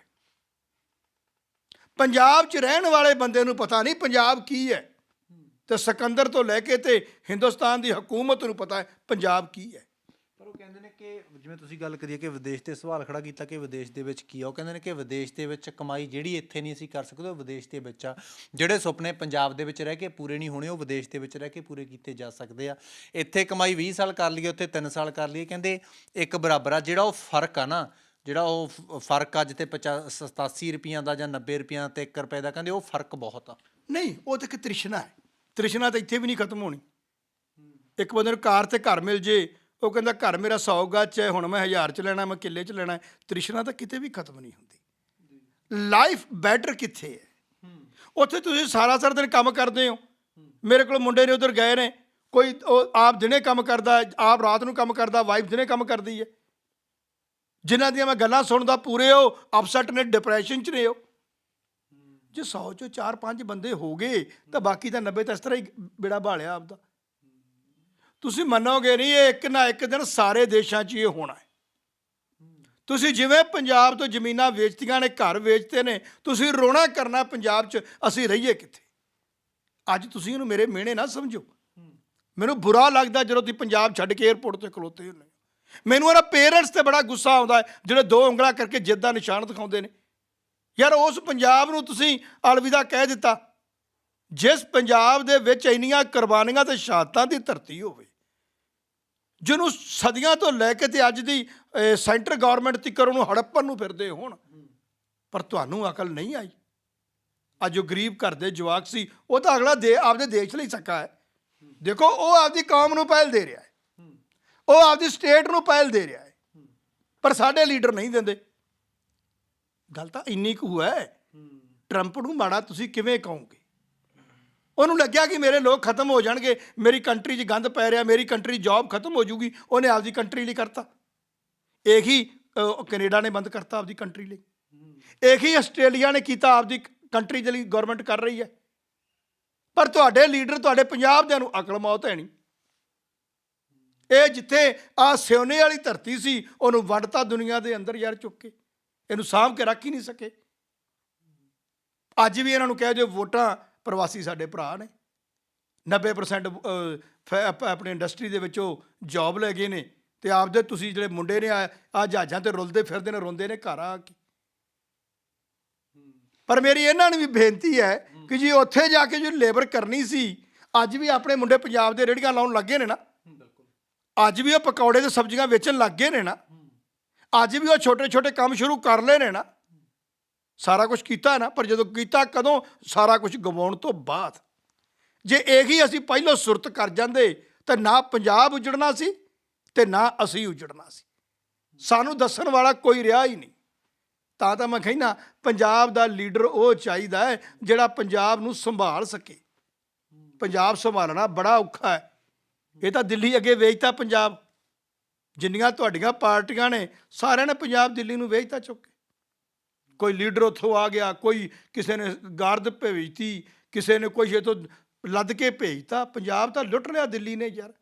A: ਪੰਜਾਬ 'ਚ ਰਹਿਣ ਵਾਲੇ ਬੰਦੇ ਨੂੰ ਪਤਾ ਨਹੀਂ ਪੰਜਾਬ ਕੀ ਹੈ। ਤੇ ਸਿਕੰਦਰ ਤੋਂ ਲੈ ਕੇ ਤੇ ਹਿੰਦੁਸਤਾਨ ਦੀ ਹਕੂਮਤ ਨੂੰ ਪਤਾ ਹੈ ਪੰਜਾਬ ਕੀ ਹੈ।
B: ਪਰ ਉਹ ਕਹਿੰਦੇ ਨੇ ਕਿ ਜਿਵੇਂ ਤੁਸੀਂ ਗੱਲ ਕਰੀਏ ਕਿ ਵਿਦੇਸ਼ ਤੇ ਸਵਾਲ ਖੜਾ ਕੀਤਾ ਕਿ ਵਿਦੇਸ਼ ਦੇ ਵਿੱਚ ਕੀ ਆ ਉਹ ਕਹਿੰਦੇ ਨੇ ਕਿ ਵਿਦੇਸ਼ ਦੇ ਵਿੱਚ ਕਮਾਈ ਜਿਹੜੀ ਇੱਥੇ ਨਹੀਂ ਅਸੀਂ ਕਰ ਸਕਦੇ ਉਹ ਵਿਦੇਸ਼ ਦੇ ਵਿੱਚ ਆ। ਜਿਹੜੇ ਸੁਪਨੇ ਪੰਜਾਬ ਦੇ ਵਿੱਚ ਰਹਿ ਕੇ ਪੂਰੇ ਨਹੀਂ ਹੋਣੇ ਉਹ ਵਿਦੇਸ਼ ਦੇ ਵਿੱਚ ਰਹਿ ਕੇ ਪੂਰੇ ਕੀਤੇ ਜਾ ਸਕਦੇ ਆ। ਇੱਥੇ ਕਮਾਈ 20 ਸਾਲ ਕਰ ਲਈਏ ਉੱਥੇ 3 ਸਾਲ ਕਰ ਲਈਏ ਕਹਿੰਦੇ ਇੱਕ ਬਰਾਬਰ ਆ ਜਿਹੜਾ ਉਹ ਫ਼ਰਕ ਆ ਨਾ ਜਿਹੜਾ ਉਹ ਫ਼ਰਕ ਆ ਜਿੱਥੇ 85 87 ਰੁਪਈਆਂ ਦਾ ਜਾਂ 90 ਰੁਪਈਆਂ ਤੇ 1 ਰੁਪਏ ਦਾ ਕਹਿੰਦੇ ਉਹ ਫ਼ਰਕ ਬਹੁਤ ਆ।
A: ਨਹੀਂ ਉਹ ਤਾਂ ਇੱਕ ਤ੍ਰਿਸ਼ਨਾ ਹੈ। ਤ੍ਰਿਸ਼ਨਾ ਤਾਂ ਇੱਥੇ ਵੀ ਨਹੀਂ ਖਤਮ ਹੋਣੀ। ਇੱਕ ਬੰਦੇ ਨੂੰ ਕਾਰ ਤੇ ਘਰ ਮਿਲ ਜੇ, ਉਹ ਕਹਿੰਦਾ ਘਰ ਮੇਰਾ 100 ਗੱਜ ਹੈ, ਹੁਣ ਮੈਂ 1000 ਚ ਲੈਣਾ, ਮੈਂ ਕਿੱਲੇ ਚ ਲੈਣਾ ਤ੍ਰਿਸ਼ਨਾ ਤਾਂ ਕਿਤੇ ਵੀ ਖਤਮ ਨਹੀਂ ਹੁੰਦੀ। ਲਾਈਫ ਬੈਟਰ ਕਿੱਥੇ ਹੈ? ਉੱਥੇ ਤੁਸੀਂ ਸਾਰਾ ਸਾਰਾ ਦਿਨ ਕੰਮ ਕਰਦੇ ਹੋ। ਮੇਰੇ ਕੋਲ ਮੁੰਡੇ ਨੇ ਉਧਰ ਗਏ ਨੇ। ਕੋਈ ਉਹ ਆਪ ਦਿਨੇ ਕੰਮ ਕਰਦਾ ਆਪ ਰਾਤ ਨੂੰ ਕੰਮ ਕਰਦਾ ਵਾਈਫ ਦਿਨੇ ਕੰਮ ਕਰਦੀ ਹੈ। ਜਿਨ੍ਹਾਂ ਦੀਆਂ ਮੈਂ ਗੱਲਾਂ ਸੁਣਦਾ, ਪੂਰੇ ਉਹ ਅਪਸੈਟ ਨੇ ਡਿਪਰੈਸ਼ਨ ਚ ਨੇ ਉਹ। ਜੇ 100 ਚੋਂ 4-5 ਬੰਦੇ ਹੋ ਗਏ, ਤਾਂ ਬਾਕੀ ਤਾਂ 90 ਤਾਂ ਇਸ ਤਰ੍ਹਾਂ ਹੀ ਬੇੜਾ ਭਾਲਿਆ ਆਪਦਾ। ਤੁਸੀਂ ਮੰਨੋਗੇ ਨਹੀਂ, ਇਹ ਇੱਕ ਨਾ ਇੱਕ ਦਿਨ ਸਾਰੇ ਦੇਸ਼ਾਂ 'ਚ ਇਹ ਹੋਣਾ ਹੈ। ਤੁਸੀਂ ਜਿਵੇਂ ਪੰਜਾਬ ਤੋਂ ਜ਼ਮੀਨਾਂ ਵੇਚਤੀਆਂ ਨੇ, ਘਰ ਵੇਚਤੇ ਨੇ, ਤੁਸੀਂ ਰੋਣਾ ਕਰਨਾ ਪੰਜਾਬ 'ਚ, ਅਸੀਂ ਰਹੀਏ ਕਿੱਥੇ? ਅੱਜ ਤੁਸੀਂ ਇਹਨੂੰ ਮੇਰੇ ਮਿਹਣੇ ਨਾ ਸਮਝੋ। ਮੈਨੂੰ ਬੁਰਾ ਲੱਗਦਾ ਜਦੋਂ ਤੁਸੀਂ ਪੰਜਾਬ ਛੱਡ ਕੇ 에ਅਰਪੋਰਟ ਤੇ ਖਲੋਤੇ ਹੁੰਦੇ ਹੋ। ਮੈਨੂੰ ਇਹਨਾਂ ਪੇਰੈਂਟਸ ਤੇ ਬੜਾ ਗੁੱਸਾ ਆਉਂਦਾ ਜਿਹੜੇ ਦੋ ਉਂਗਲਾਂ ਕਰਕੇ ਜਿੱਦਾਂ ਨਿਸ਼ਾਨ ਦਿਖਾਉਂਦੇ ਨੇ। ਯਾਰ ਉਸ ਪੰਜਾਬ ਨੂੰ ਤੁਸੀਂ ਅਲਵਿਦਾ ਕਹਿ ਦਿੱਤਾ। ਜਿਸ ਪੰਜਾਬ ਦੇ ਵਿੱਚ ਇੰਨੀਆਂ ਕੁਰਬਾਨੀਆਂ ਤੇ ਸ਼ਹਾਦਤਾਂ ਦੀ ਧਰਤੀ ਹੋਵੇ, ਜਿਹਨੂੰ ਸਦੀਆਂ ਤੋਂ ਲੈ ਕੇ ਤੇ ਅੱਜ ਦੀ ਸੈਂਟਰ ਗਵਰਨਮੈਂਟ ਤੱਕ ਉਹਨੂੰ ਹੜੱਪਣ ਨੂੰ ਫਿਰਦੇ ਹੋਣ, ਪਰ ਤੁਹਾਨੂੰ ਅਕਲ ਨਹੀਂ ਆਈ। ਅੱਜ ਉਹ ਗਰੀਬ ਘਰ ਦੇ ਜਵਾਕ ਸੀ, ਉਹ ਤਾਂ ਅਗਲਾ ਦੇ, ਆਪਦੇ ਦੇਸ਼ ਲਈ ਸਕਾ ਹੈ। ਦੇਖੋ, ਉਹ ਆਪਦੀ ਕੌਮ ਨੂੰ ਪਹਿਲ ਦੇ ਰਿਹਾ ਹੈ। ਉਹ ਆਪਦੀ ਸਟੇਟ ਨੂੰ ਪਹਿਲ ਦੇ ਰਿਹਾ ਹੈ। ਪਰ ਸਾਡੇ ਲੀਡਰ ਨਹੀਂ ਦਿੰਦੇ। ਗੱਲ ਤਾਂ ਇੰਨੀ ਕੁ ਹੈ। ਟਰੰਪ ਨੂੰ ਮਾੜਾ ਤੁਸੀਂ ਕਿਵੇਂ ਕਹੋਗੇ? ਉਹਨੂੰ ਲੱਗਿਆ ਕਿ ਮੇਰੇ ਲੋਕ ਖਤਮ ਹੋ ਜਾਣਗੇ ਮੇਰੀ ਕੰਟਰੀ 'ਚ ਗੰਦ ਪੈ ਰਿਹਾ ਮੇਰੀ ਕੰਟਰੀ ਜੌਬ ਖਤਮ ਹੋ ਜੂਗੀ ਉਹਨੇ ਆਪਦੀ ਕੰਟਰੀ ਲਈ ਕਰਤਾ। ਇਹੀ ਅਹ, ਕੈਨੇਡਾ ਨੇ ਬੰਦ ਕਰਤਾ ਆਪਦੀ ਕੰਟਰੀ ਲਈ। ਇਹੀ ਆਸਟ੍ਰੇਲੀਆ ਨੇ ਕੀਤਾ ਆਪਦੀ ਕੰਟਰੀ ਦੇ ਲਈ ਗਵਰਨਮੈਂਟ ਕਰ ਰਹੀ ਹੈ। ਪਰ ਤੁਹਾਡੇ ਲੀਡਰ ਤੁਹਾਡੇ ਪੰਜਾਬ ਦਿਆਂ ਨੂੰ ਅਕਲ ਮੌਤ ਹੈ ਨਹੀਂ। ਇਹ ਜਿੱਥੇ ਆ ਸਿਉਨੇ ਵਾਲੀ ਧਰਤੀ ਸੀ ਉਹਨੂੰ ਵੰਡਤਾ ਦੁਨੀਆ ਦੇ ਅੰਦਰ ਯਾਰ ਚੁੱਕ ਕੇ। ਇਹਨੂੰ ਸਾਂਭ ਕੇ ਰੱਖ ਹੀ ਨਹੀਂ ਸਕੇ। ਅੱਜ ਵੀ ਇਹਨਾਂ ਨੂੰ ਕਹਿ ਦਿਓ ਵੋਟਾਂ ਪ੍ਰਵਾਸੀ ਸਾਡੇ ਭਰਾ ਨੇ। 90% ਅਹ, ਫੈ- ਆਪ- ਆਪਣੇ ਇੰਡਸਟਰੀ ਦੇ ਵਿੱਚੋਂ ਜੌਬ ਲੈ ਗਏ ਨੇ ਤੇ ਆਪਦੇ ਤੁਸੀਂ ਜਿਹੜੇ ਮੁੰਡੇ ਨੇ ਆ ਜਹਾਜ਼ਾਂ ਤੇ ਰੁਲਦੇ ਫਿਰਦੇ ਨੇ ਰੋਂਦੇ ਨੇ ਘਰ ਆ ਕੇ। ਪਰ ਮੇਰੀ ਇਹਨਾਂ ਨੂੰ ਵੀ ਬੇਨਤੀ ਹੈ ਕਿ ਜੀ ਉੱਥੇ ਜਾ ਕੇ ਜੋ ਲੇਬਰ ਕਰਨੀ ਸੀ ਅੱਜ ਵੀ ਆਪਣੇ ਮੁੰਡੇ ਪੰਜਾਬ ਦੇ ਰੇੜੀਆਂ ਲਾਉਣ ਲੱਗੇ ਨੇ ਨਾ। ਅੱਜ ਵੀ ਉਹ ਪਕੌੜੇ ਤੇ ਸਬਜ਼ੀਆਂ ਵੇਚਣ ਲੱਗੇ ਨੇ ਨਾ। ਅੱਜ ਵੀ ਉਹ ਛੋਟੇ ਛੋਟੇ ਕੰਮ ਸ਼ੁਰੂ ਕਰ ਲਏ ਨੇ ਨਾ। ਸਾਰਾ ਕੁਝ ਕੀਤਾ ਨਾ, ਪਰ ਜਦੋਂ ਕੀਤਾ ਕਦੋਂ? ਸਾਰਾ ਕੁਝ ਗਵਾਉਣ ਤੋਂ ਬਾਅਦ। ਜੇ ਇਹੀ ਅਸੀਂ ਪਹਿਲੋਂ ਸੁਰਤ ਕਰ ਜਾਂਦੇ, ਤਾਂ ਨਾ ਪੰਜਾਬ ਉਜੜਨਾ ਸੀ ਤੇ ਨਾ ਅਸੀਂ ਉਜੜਨਾ ਸੀ। ਸਾਨੂੰ ਦੱਸਣ ਵਾਲਾ ਕੋਈ ਰਿਹਾ ਹੀ ਨਹੀਂ। ਤਾਂ ਤਾਂ ਮੈਂ ਕਹਿੰਦਾ, ਪੰਜਾਬ ਦਾ ਲੀਡਰ ਉਹ ਚਾਹੀਦਾ ਹੈ ਜਿਹੜਾ ਪੰਜਾਬ ਨੂੰ ਸੰਭਾਲ ਸਕੇ। ਪੰਜਾਬ ਸੰਭਾਲਣਾ ਬੜਾ ਔਖਾ ਹੈ। ਇਹ ਤਾਂ ਦਿੱਲੀ ਅੱਗੇ ਵੇਚਤਾ ਪੰਜਾਬ। ਜਿੰਨੀਆਂ ਤੁਹਾਡੀਆਂ ਪਾਰਟੀਆਂ ਨੇ, ਸਾਰਿਆਂ ਨੇ ਪੰਜਾਬ ਦਿੱਲੀ ਨੂੰ ਵੇਚਤਾ ਚੁੱਕ। ਕੇ ਕੋਈ ਲੀਡਰ ਉੱਥੋਂ ਆ ਗਿਆ, ਕੋਈ ਕਿਸੇ ਨੇ ਗਾਰਦ ਭੇਜਤੀ, ਕਿਸੇ ਨੇ ਕੋਈ ਇਥੋਂ ਲੱਦ ਕੇ ਭੇਜਤਾ, ਪੰਜਾਬ ਤਾਂ ਲੁੱਟ ਲਿਆ ਦਿੱਲੀ ਨੇ ਯਾਰ।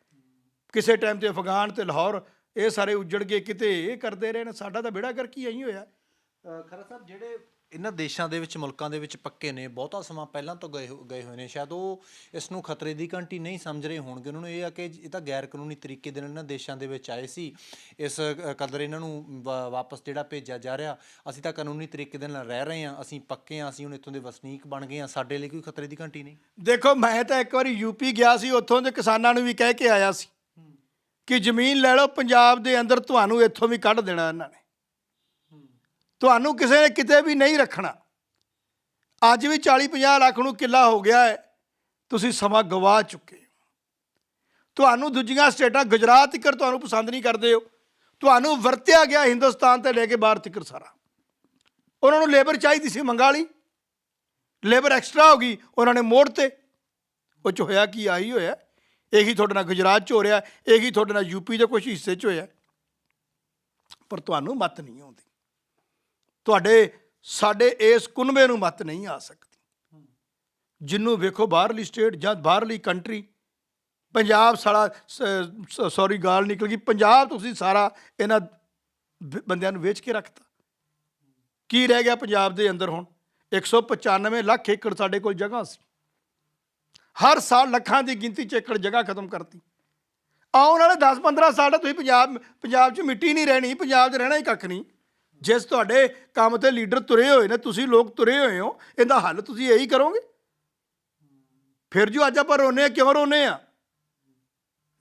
A: ਕਿਸੇ ਟਾਈਮ ਤੇ ਅਫਗਾਨ ਤੇ ਲਾਹੌਰ, ਇਹ ਸਾਰੇ ਉੱਜੜ ਕੇ ਕਿਤੇ ਇਹ ਕਰਦੇ ਰਹੇ ਨੇ, ਸਾਡਾ ਤਾਂ ਬੇੜਾ ਕਰ ਕੀ ਐਂ ਹੋਇਆ।
B: ਖਰਾ ਸਾਹਿਬ, ਜਿਹੜੇ ਇਹਨਾਂ ਦੇਸ਼ਾਂ ਦੇ ਵਿੱਚ ਮੁਲਕਾਂ ਦੇ ਵਿੱਚ ਪੱਕੇ ਨੇ ਬਹੁਤਾ ਸਮਾਂ ਪਹਿਲਾਂ ਤੋਂ ਗਏ ਹੋ- ਗਏ ਹੋਏ ਨੇ। ਸ਼ਾਇਦ ਉਹ ਇਸ ਨੂੰ ਖਤਰੇ ਦੀ ਘੰਟੀ ਨਹੀਂ ਸਮਝ ਰਹੇ ਹੋਣਗੇ। ਉਹਨਾਂ ਨੂੰ ਇਹ ਆ ਕਿ ਇਹ ਤਾਂ ਗੈਰ ਕਾਨੂੰਨੀ ਤਰੀਕੇ ਦੇ ਨਾਲ ਇਹਨਾਂ ਦੇਸ਼ਾਂ ਦੇ ਵਿੱਚ ਆਏ ਸੀ। ਇਸ ਅ, ਕਦਰ ਇਹਨਾਂ ਨੂੰ ਵਾ- ਵਾਪਸ ਜਿਹੜਾ ਭੇਜਿਆ ਜਾ ਰਿਹਾ। ਅਸੀਂ ਤਾਂ ਕਾਨੂੰਨੀ ਤਰੀਕੇ ਦੇ ਨਾਲ ਰਹਿ ਰਹੇ ਹਾਂ। ਅਸੀਂ ਪੱਕੇ ਹਾਂ। ਅਸੀਂ ਹੁਣ ਇੱਥੋਂ ਦੇ ਵਸਨੀਕ ਬਣ ਗਏ ਹਾਂ। ਸਾਡੇ ਲਈ ਕੋਈ ਖਤਰੇ ਦੀ ਘੰਟੀ ਨਹੀਂ।
A: ਦੇਖੋ ਮੈਂ ਤਾਂ ਇੱਕ ਵਾਰੀ ਯੂਪੀ ਗਿਆ ਸੀ। ਉੱਥੋਂ ਦੇ ਕਿਸਾਨਾਂ ਨੂੰ ਵੀ ਕਹਿ ਕੇ ਆਇਆ ਸੀ ਕਿ ਜ਼ਮੀਨ ਲੈ ਲਓ ਪੰਜਾਬ ਦੇ ਅੰਦਰ ਤੁਹਾਨੂੰ ਇੱਥੋਂ ਵੀ ਕੱਢ ਦੇਣਾ ਇਹਨਾਂ ਨੇ। ਤੁਹਾਨੂੰ ਕਿਸੇ ਨੇ ਕਿਤੇ ਵੀ ਨਹੀਂ ਰੱਖਣਾ। ਅੱਜ ਵੀ 40 50 ਲੱਖ ਨੂੰ ਕਿੱਲਾ ਹੋ ਗਿਆ ਹੈ, ਤੁਸੀਂ ਸਮਾਂ ਗਵਾ ਚੁੱਕੇ ਹੋ। ਤੁਹਾਨੂੰ ਦੂਜੀਆਂ ਸਟੇਟਾਂ ਗੁਜਰਾਤ ਤੱਕ ਤੁਹਾਨੂੰ ਪਸੰਦ ਨਹੀਂ ਕਰਦੇ ਹੋ। ਤੁਹਾਨੂੰ ਵਰਤਿਆ ਗਿਆ ਹਿੰਦੁਸਤਾਨ ਤੇ ਲੈ ਕੇ ਬਾਹਰ ਤੱਕ ਸਾਰਾ। ਉਹਨਾਂ ਨੂੰ ਲੇਬਰ ਚਾਹੀਦੀ ਸੀ ਮੰਗਾ ਲਈ ਲੇਬਰ ਐਕਸਟਰਾ ਹੋ ਗਈ, ਉਹਨਾਂ ਨੇ ਮੋੜ ਤੇ। ਉਹ ਚ ਹੋਇਆ ਕੀ, ਆਹੀ ਹੋਇਆ। ਇਹੀ ਤੁਹਾਡੇ ਨਾਲ ਗੁਜਰਾਤ ਚ ਹੋ ਰਿਹਾ, ਇਹੀ ਤੁਹਾਡੇ ਨਾਲ ਯੂਪੀ ਦੇ ਕੁਝ ਹਿੱਸੇ ਚ ਹੋਇਆ। ਪਰ ਤੁਹਾਨੂੰ ਮਤ ਨਹੀਂ ਆਉਂਦੀ। ਤੁਹਾਡੇ, ਸਾਡੇ ਇਸ ਕੁਨਬੇ ਨੂੰ ਮਤ ਨਹੀਂ ਆ ਸਕਦੀ। ਜਿੰਨੂੰ ਵੇਖੋ ਬਾਹਰਲੀ ਸਟੇਟ ਜਾਂ ਬਾਹਰਲੀ ਕੰਟਰੀ ਪੰਜਾਬ ਸਾਲਾ ਸੌਰੀ ਗਾਲ ਨਿਕਲ ਗਈ। ਪੰਜਾਬ ਤੁਸੀਂ ਸਾਰਾ ਇਹਨਾਂ ਬ- ਬੰਦਿਆਂ ਨੂੰ ਵੇਚ ਕੇ ਰੱਖਤਾ। ਕੀ ਰਹਿ ਗਿਆ ਪੰਜਾਬ ਦੇ ਅੰਦਰ ਹੁਣ? 195 ਲੱਖ ਏਕੜ ਸਾਡੇ ਕੋਲ ਜਗ੍ਹਾ ਸੀ। ਹਰ ਸਾਲ ਲੱਖਾਂ ਦੀ ਗਿਣਤੀ ਚ ਏਕੜ ਜਗ੍ਹਾ ਖਤਮ ਕਰਤੀ। ਆਉਣ ਵਾਲੇ 10-15 ਸਾਲ ਤਾਂ ਤੁਸੀਂ ਪੰਜਾਬ ਪੰਜਾਬ 'ਚ ਮਿੱਟੀ ਨਹੀਂ ਰਹਿਣੀ, ਪੰਜਾਬ 'ਚ ਰਹਿਣਾ ਹੀ ਕੱਖ ਨਹੀਂ। ਜਿਸ ਤੁਹਾਡੇ ਕੰਮ ਤੇ ਲੀਡਰ ਤੁਰੇ ਹੋਏ ਨੇ, ਤੁਸੀਂ ਲੋਕ ਤੁਰੇ ਹੋਏ ਹੋ, ਇਹਦਾ ਹੱਲ ਤੁਸੀਂ ਇਹੀ ਕਰੋਗੇ? ਫਿਰ ਜੋ ਅੱਜ ਆਪਾਂ ਰੋਨੇ ਆ ਕਿਉਂ ਰੋਨੇ ਆ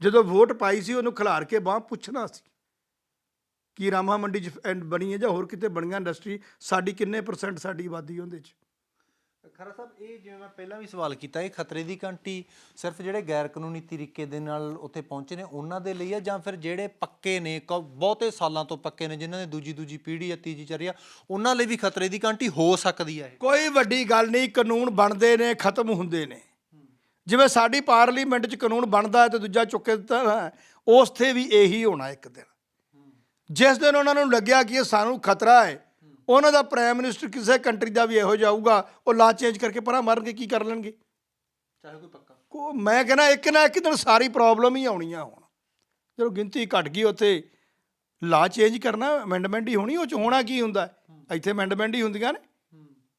A: ਜਦੋਂ ਵੋਟ ਪਾਈ ਸੀ, ਉਹਨੂੰ ਖਿਲਾਰ ਕੇ ਬਾਹ ਪੁੱਛਣਾ ਸੀ ਕੀ ਰਾਮਾ ਮੰਡੀ ਚ ਬਣੀ ਹੈ ਜਾਂ ਹੋਰ ਕਿਤੇ ਬਣੀਆਂ ਇੰਡਸਟਰੀ ਸਾਡੀ ਕਿੰਨੇ ਪਰਸੈਂਟ ਸਾਡੀ ਆਬਾਦੀ ਉਹਦੇ ਚ?
B: ਖਰਾ ਸਾਹਿਬ ਇਹ ਜਿਵੇਂ ਮੈਂ ਪਹਿਲਾਂ ਵੀ ਸਵਾਲ ਕੀਤਾ ਇਹ ਖਤਰੇ ਦੀ ਘੰਟੀ ਸਿਰਫ ਜਿਹੜੇ ਗੈਰ ਕਾਨੂੰਨੀ ਤਰੀਕੇ ਦੇ ਨਾਲ ਉੱਥੇ ਪਹੁੰਚੇ ਨੇ ਉਹਨਾਂ ਦੇ ਲਈ ਆ ਜਾਂ ਫਿਰ ਜਿਹੜੇ ਪੱਕੇ ਨੇ ਕ- ਬਹੁਤੇ ਸਾਲਾਂ ਤੋਂ ਪੱਕੇ ਨੇ ਜਿਨ੍ਹਾਂ ਨੇ ਦੂਜੀ ਦੂਜੀ ਪੀੜ੍ਹੀ ਜਾਂ ਤੀਜੀ ਚੱਲ ਆ ਉਹਨਾਂ ਲਈ ਵੀ ਖਤਰੇ ਦੀ ਘੰਟੀ ਹੋ ਸਕਦੀ ਹੈ ਇਹ?
A: ਕੋਈ ਵੱਡੀ ਗੱਲ ਨਹੀਂ ਕਾਨੂੰਨ ਬਣਦੇ ਨੇ ਖਤਮ ਹੁੰਦੇ ਨੇ। ਜਿਵੇਂ ਸਾਡੀ ਪਾਰਲੀਮੈਂਟ 'ਚ ਕਾਨੂੰਨ ਬਣਦਾ ਹੈ ਤੇ ਦੂਜਾ ਚੁੱਕੇ ਦਿੱਤਾ ਹੈ, ਉਸ ਤੇ ਵੀ ਇਹੀ ਹੋਣਾ ਇੱਕ ਦਿਨ। ਜਿਸ ਦਿਨ ਉਹਨਾਂ ਨੂੰ ਲੱਗਿਆ ਕਿ ਇਹ ਸਾਨੂੰ ਖਤਰਾ ਹੈ ਉਹਨਾਂ ਦਾ ਪ੍ਰਾਈਮ ਮਿਨਿਸਟਰ ਕਿਸੇ ਕੰਟਰੀ ਦਾ ਵੀ ਇਹੋ ਜਾਊਗਾ ਉਹ ਲਾ ਚੇਂਜ ਕਰਕੇ ਪਰਾਂ ਮਾਰਨਗੇ ਕੀ ਕਰ ਲੈਣਗੇ?
B: ਚਾਹੇ ਕੋਈ ਪੱਕਾ।
A: ਕੋ ਮੈਂ ਕਹਿੰਦਾ ਇੱਕ ਨਾ ਇੱਕ ਦਿਨ ਸਾਰੀ ਪ੍ਰੋਬਲਮ ਹੀ ਆਉਣੀਆਂ ਹੁਣ। ਜਦੋਂ ਗਿਣਤੀ ਘਟ ਗਈ ਉੱਥੇ ਲਾ ਚੇਂਜ ਕਰਨਾ ਅਮੈਂਡਮੈਂਟ ਹੀ ਹੋਣੀ ਉਹ ਚ ਹੋਣਾ ਕੀ ਹੁੰਦਾ? ਇੱਥੇ ਅਮੈਂਡਮੈਂਟ ਹੀ ਹੁੰਦੀਆਂ ਨੇ।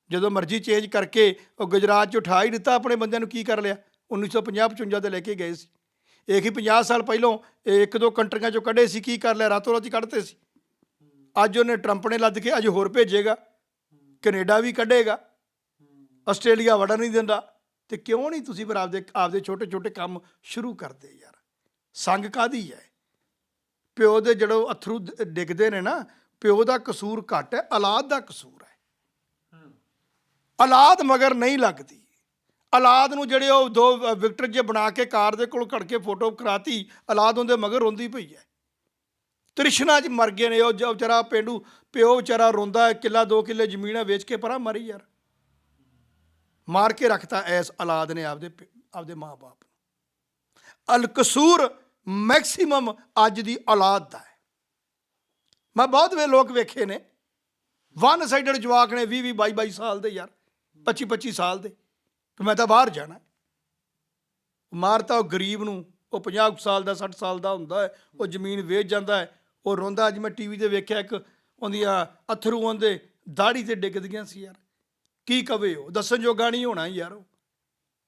A: ਜਦੋਂ ਮਰਜ਼ੀ ਚੇਂਜ ਕਰਕੇ ਉਹ ਗੁਜਰਾਤ ਚ ਉਠਾ ਹੀ ਦਿੱਤਾ ਆਪਣੇ ਬੰਦਿਆਂ ਨੂੰ ਕੀ ਕਰ ਲਿਆ? 1950 55 ਤੇ ਲੈ ਕੇ ਗਏ ਸੀ। ਇੱਕ ਹੀ 50 ਸਾਲ ਪਹਿਲੋਂ ਇਹ ਇੱਕ ਦੋ ਕੰਟਰੀਆਂ ਚੋਂ ਕੱਢੇ ਸੀ ਕੀ ਕਰ ਲਿਆ? ਰਾਤੋਂ ਰਾਤੀ ਕੱਢਤੇ ਸੀ। ਅੱਜ ਉਹਨੇ ਟਰੰਪ ਨੇ ਲੱਦ ਕੇ ਅੱਜ ਹੋਰ ਭੇਜੇਗਾ। ਕੈਨੇਡਾ ਵੀ ਕੱਢੇਗਾ। ਆਸਟ੍ਰੇਲੀਆ ਵੜਨ ਨਹੀਂ ਦਿੰਦਾ। ਤੇ ਕਿਉਂ ਨਹੀਂ ਤੁਸੀਂ ਫਿਰ ਆਪਦੇ ਆਪਦੇ ਛੋਟੇ ਛੋਟੇ ਕੰਮ ਸ਼ੁਰੂ ਕਰਦੇ ਯਾਰ? ਸੰਗ ਕਾਦੀ ਹੈ ਪਿਓ ਦੇ ਜਦੋਂ ਅਥਰੂ ਡਿੱਗਦੇ ਨੇ ਨਾ, ਪਿਓ ਦਾ ਕਸੂਰ ਘੱਟ ਹੈ ਔਲਾਦ ਦਾ ਕਸੂਰ ਹੈ ਔਲਾਦ ਮਗਰ ਨਹੀਂ ਲੱਗਦੀ। ਔਲਾਦ ਨੂੰ ਜਿਹੜੇ ਉਹ ਦੋ ਵਿਕਟਰ ਜੇ ਬਣਾ ਕੇ ਕਾਰ ਦੇ ਕੋਲ ਖੜ ਕੇ ਫੋਟੋ ਕਰਾਤੀ, ਔਲਾਦ ਉਹਦੇ ਮਗਰ ਰੋਂਦੀ ਪਈ ਹੈ ਤ੍ਰਿਸ਼ਨਾ 'ਚ ਮਰ ਗਏ ਨੇ, ਉਹ ਜੋ ਵਿਚਾਰਾ ਪੇਂਡੂ ਪਿਓ ਵਿਚਾਰਾ ਰੋਂਦਾ ਹੈ, ਕਿੱਲਾ ਦੋ ਕਿੱਲੇ ਜ਼ਮੀਨ ਹੈ ਵੇਚ ਕੇ, ਪਰਾਂ ਮਰੀ ਯਾਰ। ਮਾਰ ਕੇ ਰੱਖਤਾ ਐਸ ਔਲਾਦ ਨੇ ਆਪਦੇ ਪਿ- ਆਪਦੇ ਮਾਪੇ ਨੂੰ। ਅਲ ਕਸੂਰ ਮੈਕਸਿਮਮ ਅੱਜ ਦੀ ਔਲਾਦ ਦਾ ਹੈ। ਮੈਂ ਬਹੁਤ ਵੇ ਲੋਕ ਵੇਖੇ ਨੇ। ਵਨ ਸਾਈਡਡ ਜਵਾਕ ਨੇ 20 20 22 22 ਸਾਲ ਦੇ ਯਾਰ 25 25 ਸਾਲ ਦੇ। ਕਿ ਮੈਂ ਤਾਂ ਬਾਹਰ ਜਾਣਾ। ਮਾਰਤਾ ਉਹ ਗਰੀਬ ਨੂੰ, ਉਹ 50 ਸਾਲ ਦਾ 60 ਸਾਲ ਦਾ ਹੁੰਦਾ ਹੈ, ਉਹ ਜ਼ਮੀਨ ਵੇਚ ਜਾਂਦਾ ਹੈ। ਉਹ ਰੋਂਦਾ, ਅੱਜ ਮੈਂ ਟੀਵੀ ਤੇ ਵੇਖਿਆ ਇੱਕ ਉਹਦੀਆਂ ਅਥਰੂ ਉਹਦੇ ਦਾੜੀ ਤੇ ਡਿੱਗਦੀਆਂ ਸੀ ਯਾਰ। ਕੀ ਕਵੇ ਉਹ? ਦੱਸਣ ਜੋਗਾ ਨਹੀਂ ਹੋਣਾ ਯਾਰ ਉਹ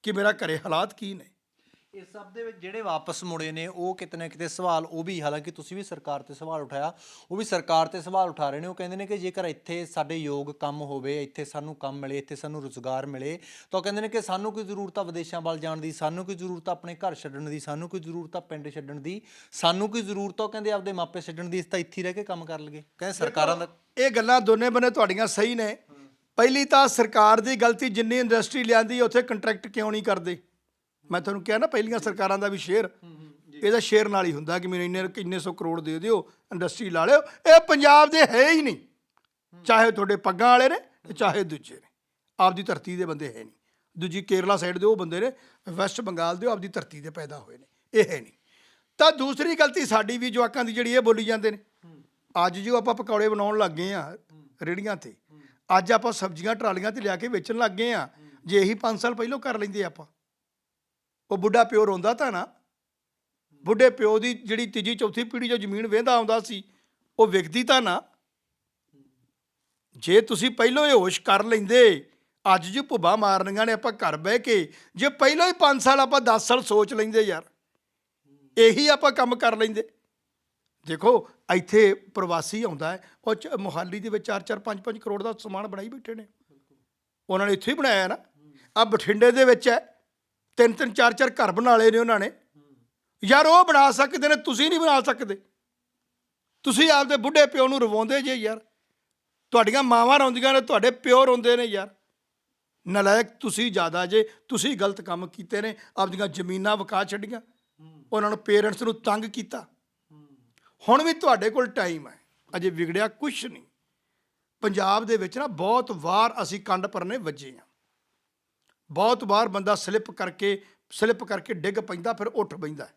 A: ਕਿ ਮੇਰਾ ਘਰੇ ਹਾਲਾਤ ਕੀ ਨੇ?
B: ਇਸ ਸਭ ਦੇ ਵਿੱਚ ਜਿਹੜੇ ਵਾਪਸ ਮੁੜੇ ਨੇ ਉਹ ਕਿਤੇ ਨਾ ਕਿਤੇ ਸਵਾਲ ਉਹ ਵੀ ਹਾਲਾਂਕਿ ਤੁਸੀਂ ਵੀ ਸਰਕਾਰ ਤੇ ਸਵਾਲ ਉਠਾਇਆ ਉਹ ਵੀ ਸਰਕਾਰ ਤੇ ਸਵਾਲ ਉਠਾ ਰਹੇ ਨੇ। ਉਹ ਕਹਿੰਦੇ ਨੇ ਕਿ ਜੇਕਰ ਇੱਥੇ ਸਾਡੇ ਯੋਗ ਕੰਮ ਹੋਵੇ ਇੱਥੇ ਸਾਨੂੰ ਕੰਮ ਮਿਲੇ ਇੱਥੇ ਸਾਨੂੰ ਰੁਜ਼ਗਾਰ ਮਿਲੇ ਤਾਂ ਉਹ ਕਹਿੰਦੇ ਨੇ ਕਿ ਸਾਨੂੰ ਕੋਈ ਜ਼ਰੂਰਤ ਆ ਵਿਦੇਸ਼ਾਂ ਵੱਲ ਜਾਣ ਦੀ ਸਾਨੂੰ ਕੋਈ ਜ਼ਰੂਰਤ ਆ ਆਪਣੇ ਘਰ ਛੱਡਣ ਦੀ ਸਾਨੂੰ ਕੋਈ ਜ਼ਰੂਰਤ ਆ ਪਿੰਡ ਛੱਡਣ ਦੀ ਸਾਨੂੰ ਕੋਈ ਜ਼ਰੂਰਤ ਆ। ਉਹ ਕਹਿੰਦੇ ਆਪਦੇ ਮਾਪੇ ਛੱਡਣ ਦੀ ਇਸ ਤਾਂ ਇੱਥੇ ਰਹਿ ਕੇ ਕੰਮ ਕਰ ਲਈਏ। ਕਹਿੰਦੇ ਸਰਕਾਰਾਂ ਦਾ
A: ਇਹ ਗੱਲਾਂ ਦੋਨੇ ਬੰਨੇ ਤੁਹਾਡੀਆਂ ਸਹੀ ਨੇ। ਪਹਿਲੀ ਤਾਂ ਸਰਕਾਰ ਦੀ ਗਲਤੀ ਜਿੰਨੀ ਇੰਡਸਟਰੀ ਲਿਆਂਦੀ ਉੱਥੇ ਕੰਟਰੈਕਟ ਕਿਉਂ ਨਹੀਂ ਕਰਦੇ? ਮੈਂ ਤੁਹਾਨੂੰ ਕਿਹਾ ਨਾ ਪਹਿਲੀਆਂ ਸਰਕਾਰਾਂ ਦਾ ਵੀ ਸ਼ੇਅਰ ਇਹਦਾ ਸ਼ੇਅਰ ਨਾਲ ਹੀ ਹੁੰਦਾ ਕਿ ਮੈਨੂੰ ਇੰਨੇ ਕਿੰਨੇ ਸੌ ਕਰੋੜ ਦੇ ਦਿਓ ਇੰਡਸਟਰੀ ਲਾ ਲਿਓ। ਇਹ ਪੰਜਾਬ ਦੇ ਹੈ ਹੀ ਨਹੀਂ। ਚਾਹੇ ਤੁਹਾਡੇ ਪੱਗਾਂ ਵਾਲੇ ਨੇ ਚਾਹੇ ਦੂਜੇ ਨੇ। ਆਪਦੀ ਧਰਤੀ ਦੇ ਬੰਦੇ ਹੈ ਨਹੀਂ। ਦੂਜੀ ਕੇਰਲਾ ਸਾਈਡ ਦੇ ਉਹ ਬੰਦੇ ਨੇ ਵੈਸਟ ਬੰਗਾਲ ਦੇ ਆਪਦੀ ਧਰਤੀ ਦੇ ਪੈਦਾ ਹੋਏ ਨੇ। ਇਹ ਹੈ ਨਹੀਂ। ਤਾਂ ਦੂਸਰੀ ਗਲਤੀ ਸਾਡੀ ਵੀ ਜਵਾਕਾਂ ਦੀ ਜਿਹੜੀ ਇਹ ਬੋਲੀ ਜਾਂਦੇ ਨੇ। ਅੱਜ ਜੋ ਆਪਾਂ ਪਕੌੜੇ ਬਣਾਉਣ ਲੱਗ ਗਏ ਆ ਰੇੜੀਆਂ ਤੇ ਅੱਜ ਆਪਾਂ ਸਬਜ਼ੀਆਂ ਟਰਾਲੀਆਂ ਤੇ ਲਿਆ ਕੇ ਵੇਚਣ ਲੱਗ ਗਏ ਆ। ਜੇ ਇਹੀ 5 ਸਾਲ ਪਹਿਲਾਂ ਕਰ ਲੈਂਦੇ ਆਪਾਂ। ਉਹ ਬੁੱਢਾ ਪਿਓ ਰੋਂਦਾ ਤਾਂ ਨਾ। ਬੁੱਢੇ ਪਿਓ ਦੀ ਜਿਹੜੀ ਤੀਜੀ, ਚੌਥੀ ਪੀੜ੍ਹੀ ਜੋ ਜ਼ਮੀਨ ਵੇਂਦਾ ਆਉਂਦਾ ਸੀ, ਉਹ ਵਿਕਦੀ ਤਾਂ ਨਾ। ਜੇ ਤੁਸੀਂ ਪਹਿਲਾਂ ਇਹ ਹੋਸ਼ ਕਰ ਲੈਂਦੇ, ਅੱਜ ਜੋ ਭੁੱਬਾ ਮਾਰਨੀਆਂ ਨੇ ਆਪਾਂ ਘਰ ਬਹਿ ਕੇ, ਜੇ ਪਹਿਲਾਂ ਹੀ 5 ਸਾਲ ਆਪਾਂ 10 ਸਾਲ ਸੋਚ ਲੈਂਦੇ ਯਾਰ, ਇਹੀ ਆਪਾਂ ਕੰਮ ਕਰ ਲੈਂਦੇ। ਦੇਖੋ, ਇੱਥੇ ਪ੍ਰਵਾਸੀ ਆਉਂਦਾ ਹੈ, ਉਹ ਚ- ਮੋਹਾਲੀ ਦੇ ਵਿੱਚ 4-4 5-5 ਕਰੋੜ ਦਾ ਸਮਾਨ ਬਣਾਈ ਬੈਠੇ ਨੇ। ਉਹਨਾਂ ਨੇ ਇੱਥੇ ਹੀ ਬਣਾਇਆ ਨਾ। ਆ ਬਠਿੰਡੇ ਦੇ ਵਿੱਚ ਹੈ। ਤਿੰਨ ਤਿੰਨ ਚਾਰ ਚਾਰ ਘਰ ਬਣਾ ਲਏ ਨੇ ਉਹਨਾਂ ਨੇ। ਯਾਰ ਉਹ ਬਣਾ ਸਕਦੇ ਨੇ, ਤੁਸੀਂ ਨਹੀਂ ਬਣਾ ਸਕਦੇ। ਤੁਸੀਂ ਆਪਦੇ ਬੁੱਢੇ ਪਿਓ ਨੂੰ ਰਵਾਉਂਦੇ ਜੇ ਯਾਰ। ਤੁਹਾਡੀਆਂ ਮਾਵਾਂ ਰੋਂਦੀਆਂ ਨੇ, ਤੁਹਾਡੇ ਪਿਓ ਰੋਂਦੇ ਨੇ ਯਾਰ। ਨਲਾਇਕ ਤੁਸੀਂ ਜ਼ਿਆਦਾ ਜੇ, ਤੁਸੀਂ ਗਲਤ ਕੰਮ ਕੀਤੇ ਨੇ, ਆਪਦੀਆਂ ਜ਼ਮੀਨਾਂ ਵਕਾ ਛੱਡੀਆਂ। ਉਹਨਾਂ ਨੂੰ ਪੇਰੈਂਟਸ ਨੂੰ ਤੰਗ ਕੀਤਾ। ਹੁਣ ਵੀ ਤੁਹਾਡੇ ਕੋਲ ਟਾਈਮ ਹੈ। ਅਜੇ ਵਿਗੜਿਆ ਕੁਛ ਨਹੀਂ। ਪੰਜਾਬ ਦੇ ਵਿੱਚ ਨਾ ਬਹੁਤ ਵਾਰ ਅਸੀਂ ਕੰਡ ਪਰਨੇ ਵੱਜੇ ਆ ਬਹੁਤ ਵਾਰ ਬੰਦਾ ਸਲਿੱਪ ਕਰਕੇ ਸਲਿੱਪ ਕਰਕੇ ਡਿੱਗ ਪੈਂਦਾ, ਫਿਰ ਉੱਠ ਬੈਂਦਾ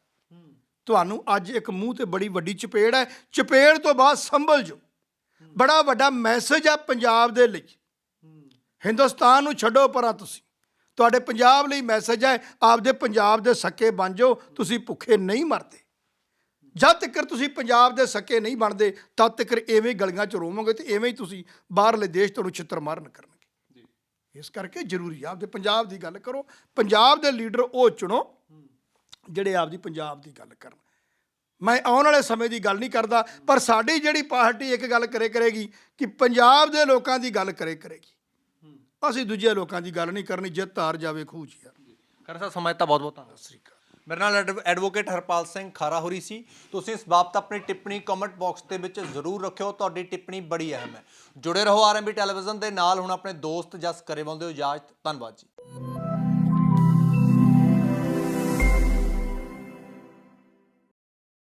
A: ਤੁਹਾਨੂੰ ਅੱਜ ਇੱਕ ਮੂੰਹ ਤੇ ਬੜੀ ਵੱਡੀ ਚਪੇੜ ਹੈ। ਚਪੇੜ ਤੋਂ ਬਾਅਦ ਸੰਭਲ ਜੋ। ਬੜਾ ਵੱਡਾ ਮੈਸੇਜ ਹੈ ਪੰਜਾਬ ਦੇ ਲਈ। ਹਿੰਦੁਸਤਾਨ ਨੂੰ ਛੱਡੋ ਪਰਾਂ ਤੁਸੀਂ। ਤੁਹਾਡੇ ਪੰਜਾਬ ਲਈ ਮੈਸੇਜ ਹੈ, ਆਪਦੇ ਪੰਜਾਬ ਦੇ ਸੱਕੇ ਬਣ ਜਾਓ, ਤੁਸੀਂ ਭੁੱਖੇ ਨਹੀਂ ਮਰਦੇ। ਜਦ ਤੱਕ ਤੁਸੀਂ ਪੰਜਾਬ ਦੇ ਸੱਕੇ ਨਹੀਂ ਬਣਦੇ, ਤਦ ਤੱਕ ਐਵੇਂ ਹੀ ਗਲੀਆਂ 'ਚ ਰੋਵੋਗੇ ਤੇ ਐਵੇਂ ਹੀ ਤੁਸੀਂ ਬਾਹਰਲੇ ਦੇਸ਼ ਤੁਹਾਨੂੰ ਛਿੱਤਰ ਮਾਰਨ ਕਰਨਗੇ। ਇਸ ਕਰਕੇ ਜ਼ਰੂਰੀ ਆ ਆਪਦੇ ਪੰਜਾਬ ਦੀ ਗੱਲ ਕਰੋ ਪੰਜਾਬ ਦੇ ਲੀਡਰ ਉਹ ਚੁਣੋ ਜਿਹੜੇ ਆਪਦੀ ਪੰਜਾਬ ਦੀ ਗੱਲ ਕਰਨ। ਮੈਂ ਆਉਣ ਵਾਲੇ ਸਮੇਂ ਦੀ ਗੱਲ ਨਹੀਂ ਕਰਦਾ ਪਰ ਸਾਡੀ ਜਿਹੜੀ ਪਾਰਟੀ ਇੱਕ ਗੱਲ ਕਰੇ ਕਰੇਗੀ ਕਿ ਪੰਜਾਬ ਦੇ ਲੋਕਾਂ ਦੀ ਗੱਲ ਕਰੇ ਕਰੇਗੀ। ਅਸੀਂ ਦੂਜੇ ਲੋਕਾਂ ਦੀ ਗੱਲ ਨਹੀਂ ਕਰਨੀ ਜਿੱਤ ਹਾਰ ਜਾਵੇ 'ਚ ਯਾਰ
B: ਖਰ ਸਾਹਿਬ ਸਮਾਂ ਦਿੱਤਾ ਬਹੁਤ ਬਹੁਤ ਧੰਨਵਾਦ
A: ਸ੍ਰੀ
B: ਮੇਰੇ ਨਾਲ ਐਡਵ- ਐਡਵੋਕੇਟ ਹਰਪਾਲ ਸਿੰਘ ਖਾਰਾ ਹੋਰੀ ਸੀ। ਤੁਸੀਂ ਇਸ ਬਾਬਤ ਆਪਣੀ ਟਿੱਪਣੀ ਕਮੈਂਟ ਬਾਕਸ ਦੇ ਵਿੱਚ ਜ਼ਰੂਰ ਰੱਖਿਓ। ਤੁਹਾਡੀ ਟਿੱਪਣੀ ਬੜੀ ਅਹਿਮ ਹੈ। ਜੁੜੇ ਰਹੋ ਆਰਐਮਬੀ ਟੈਲੀਵਿਜ਼ਨ ਦੇ ਨਾਲ। ਹੁਣ ਆਪਣੇ ਦੋਸਤ ਜਸ ਕਰੇ ਬੰਦੇ ਹੋ ਇਜਾਜ਼ਤ ਧੰਨਵਾਦ ਜੀ।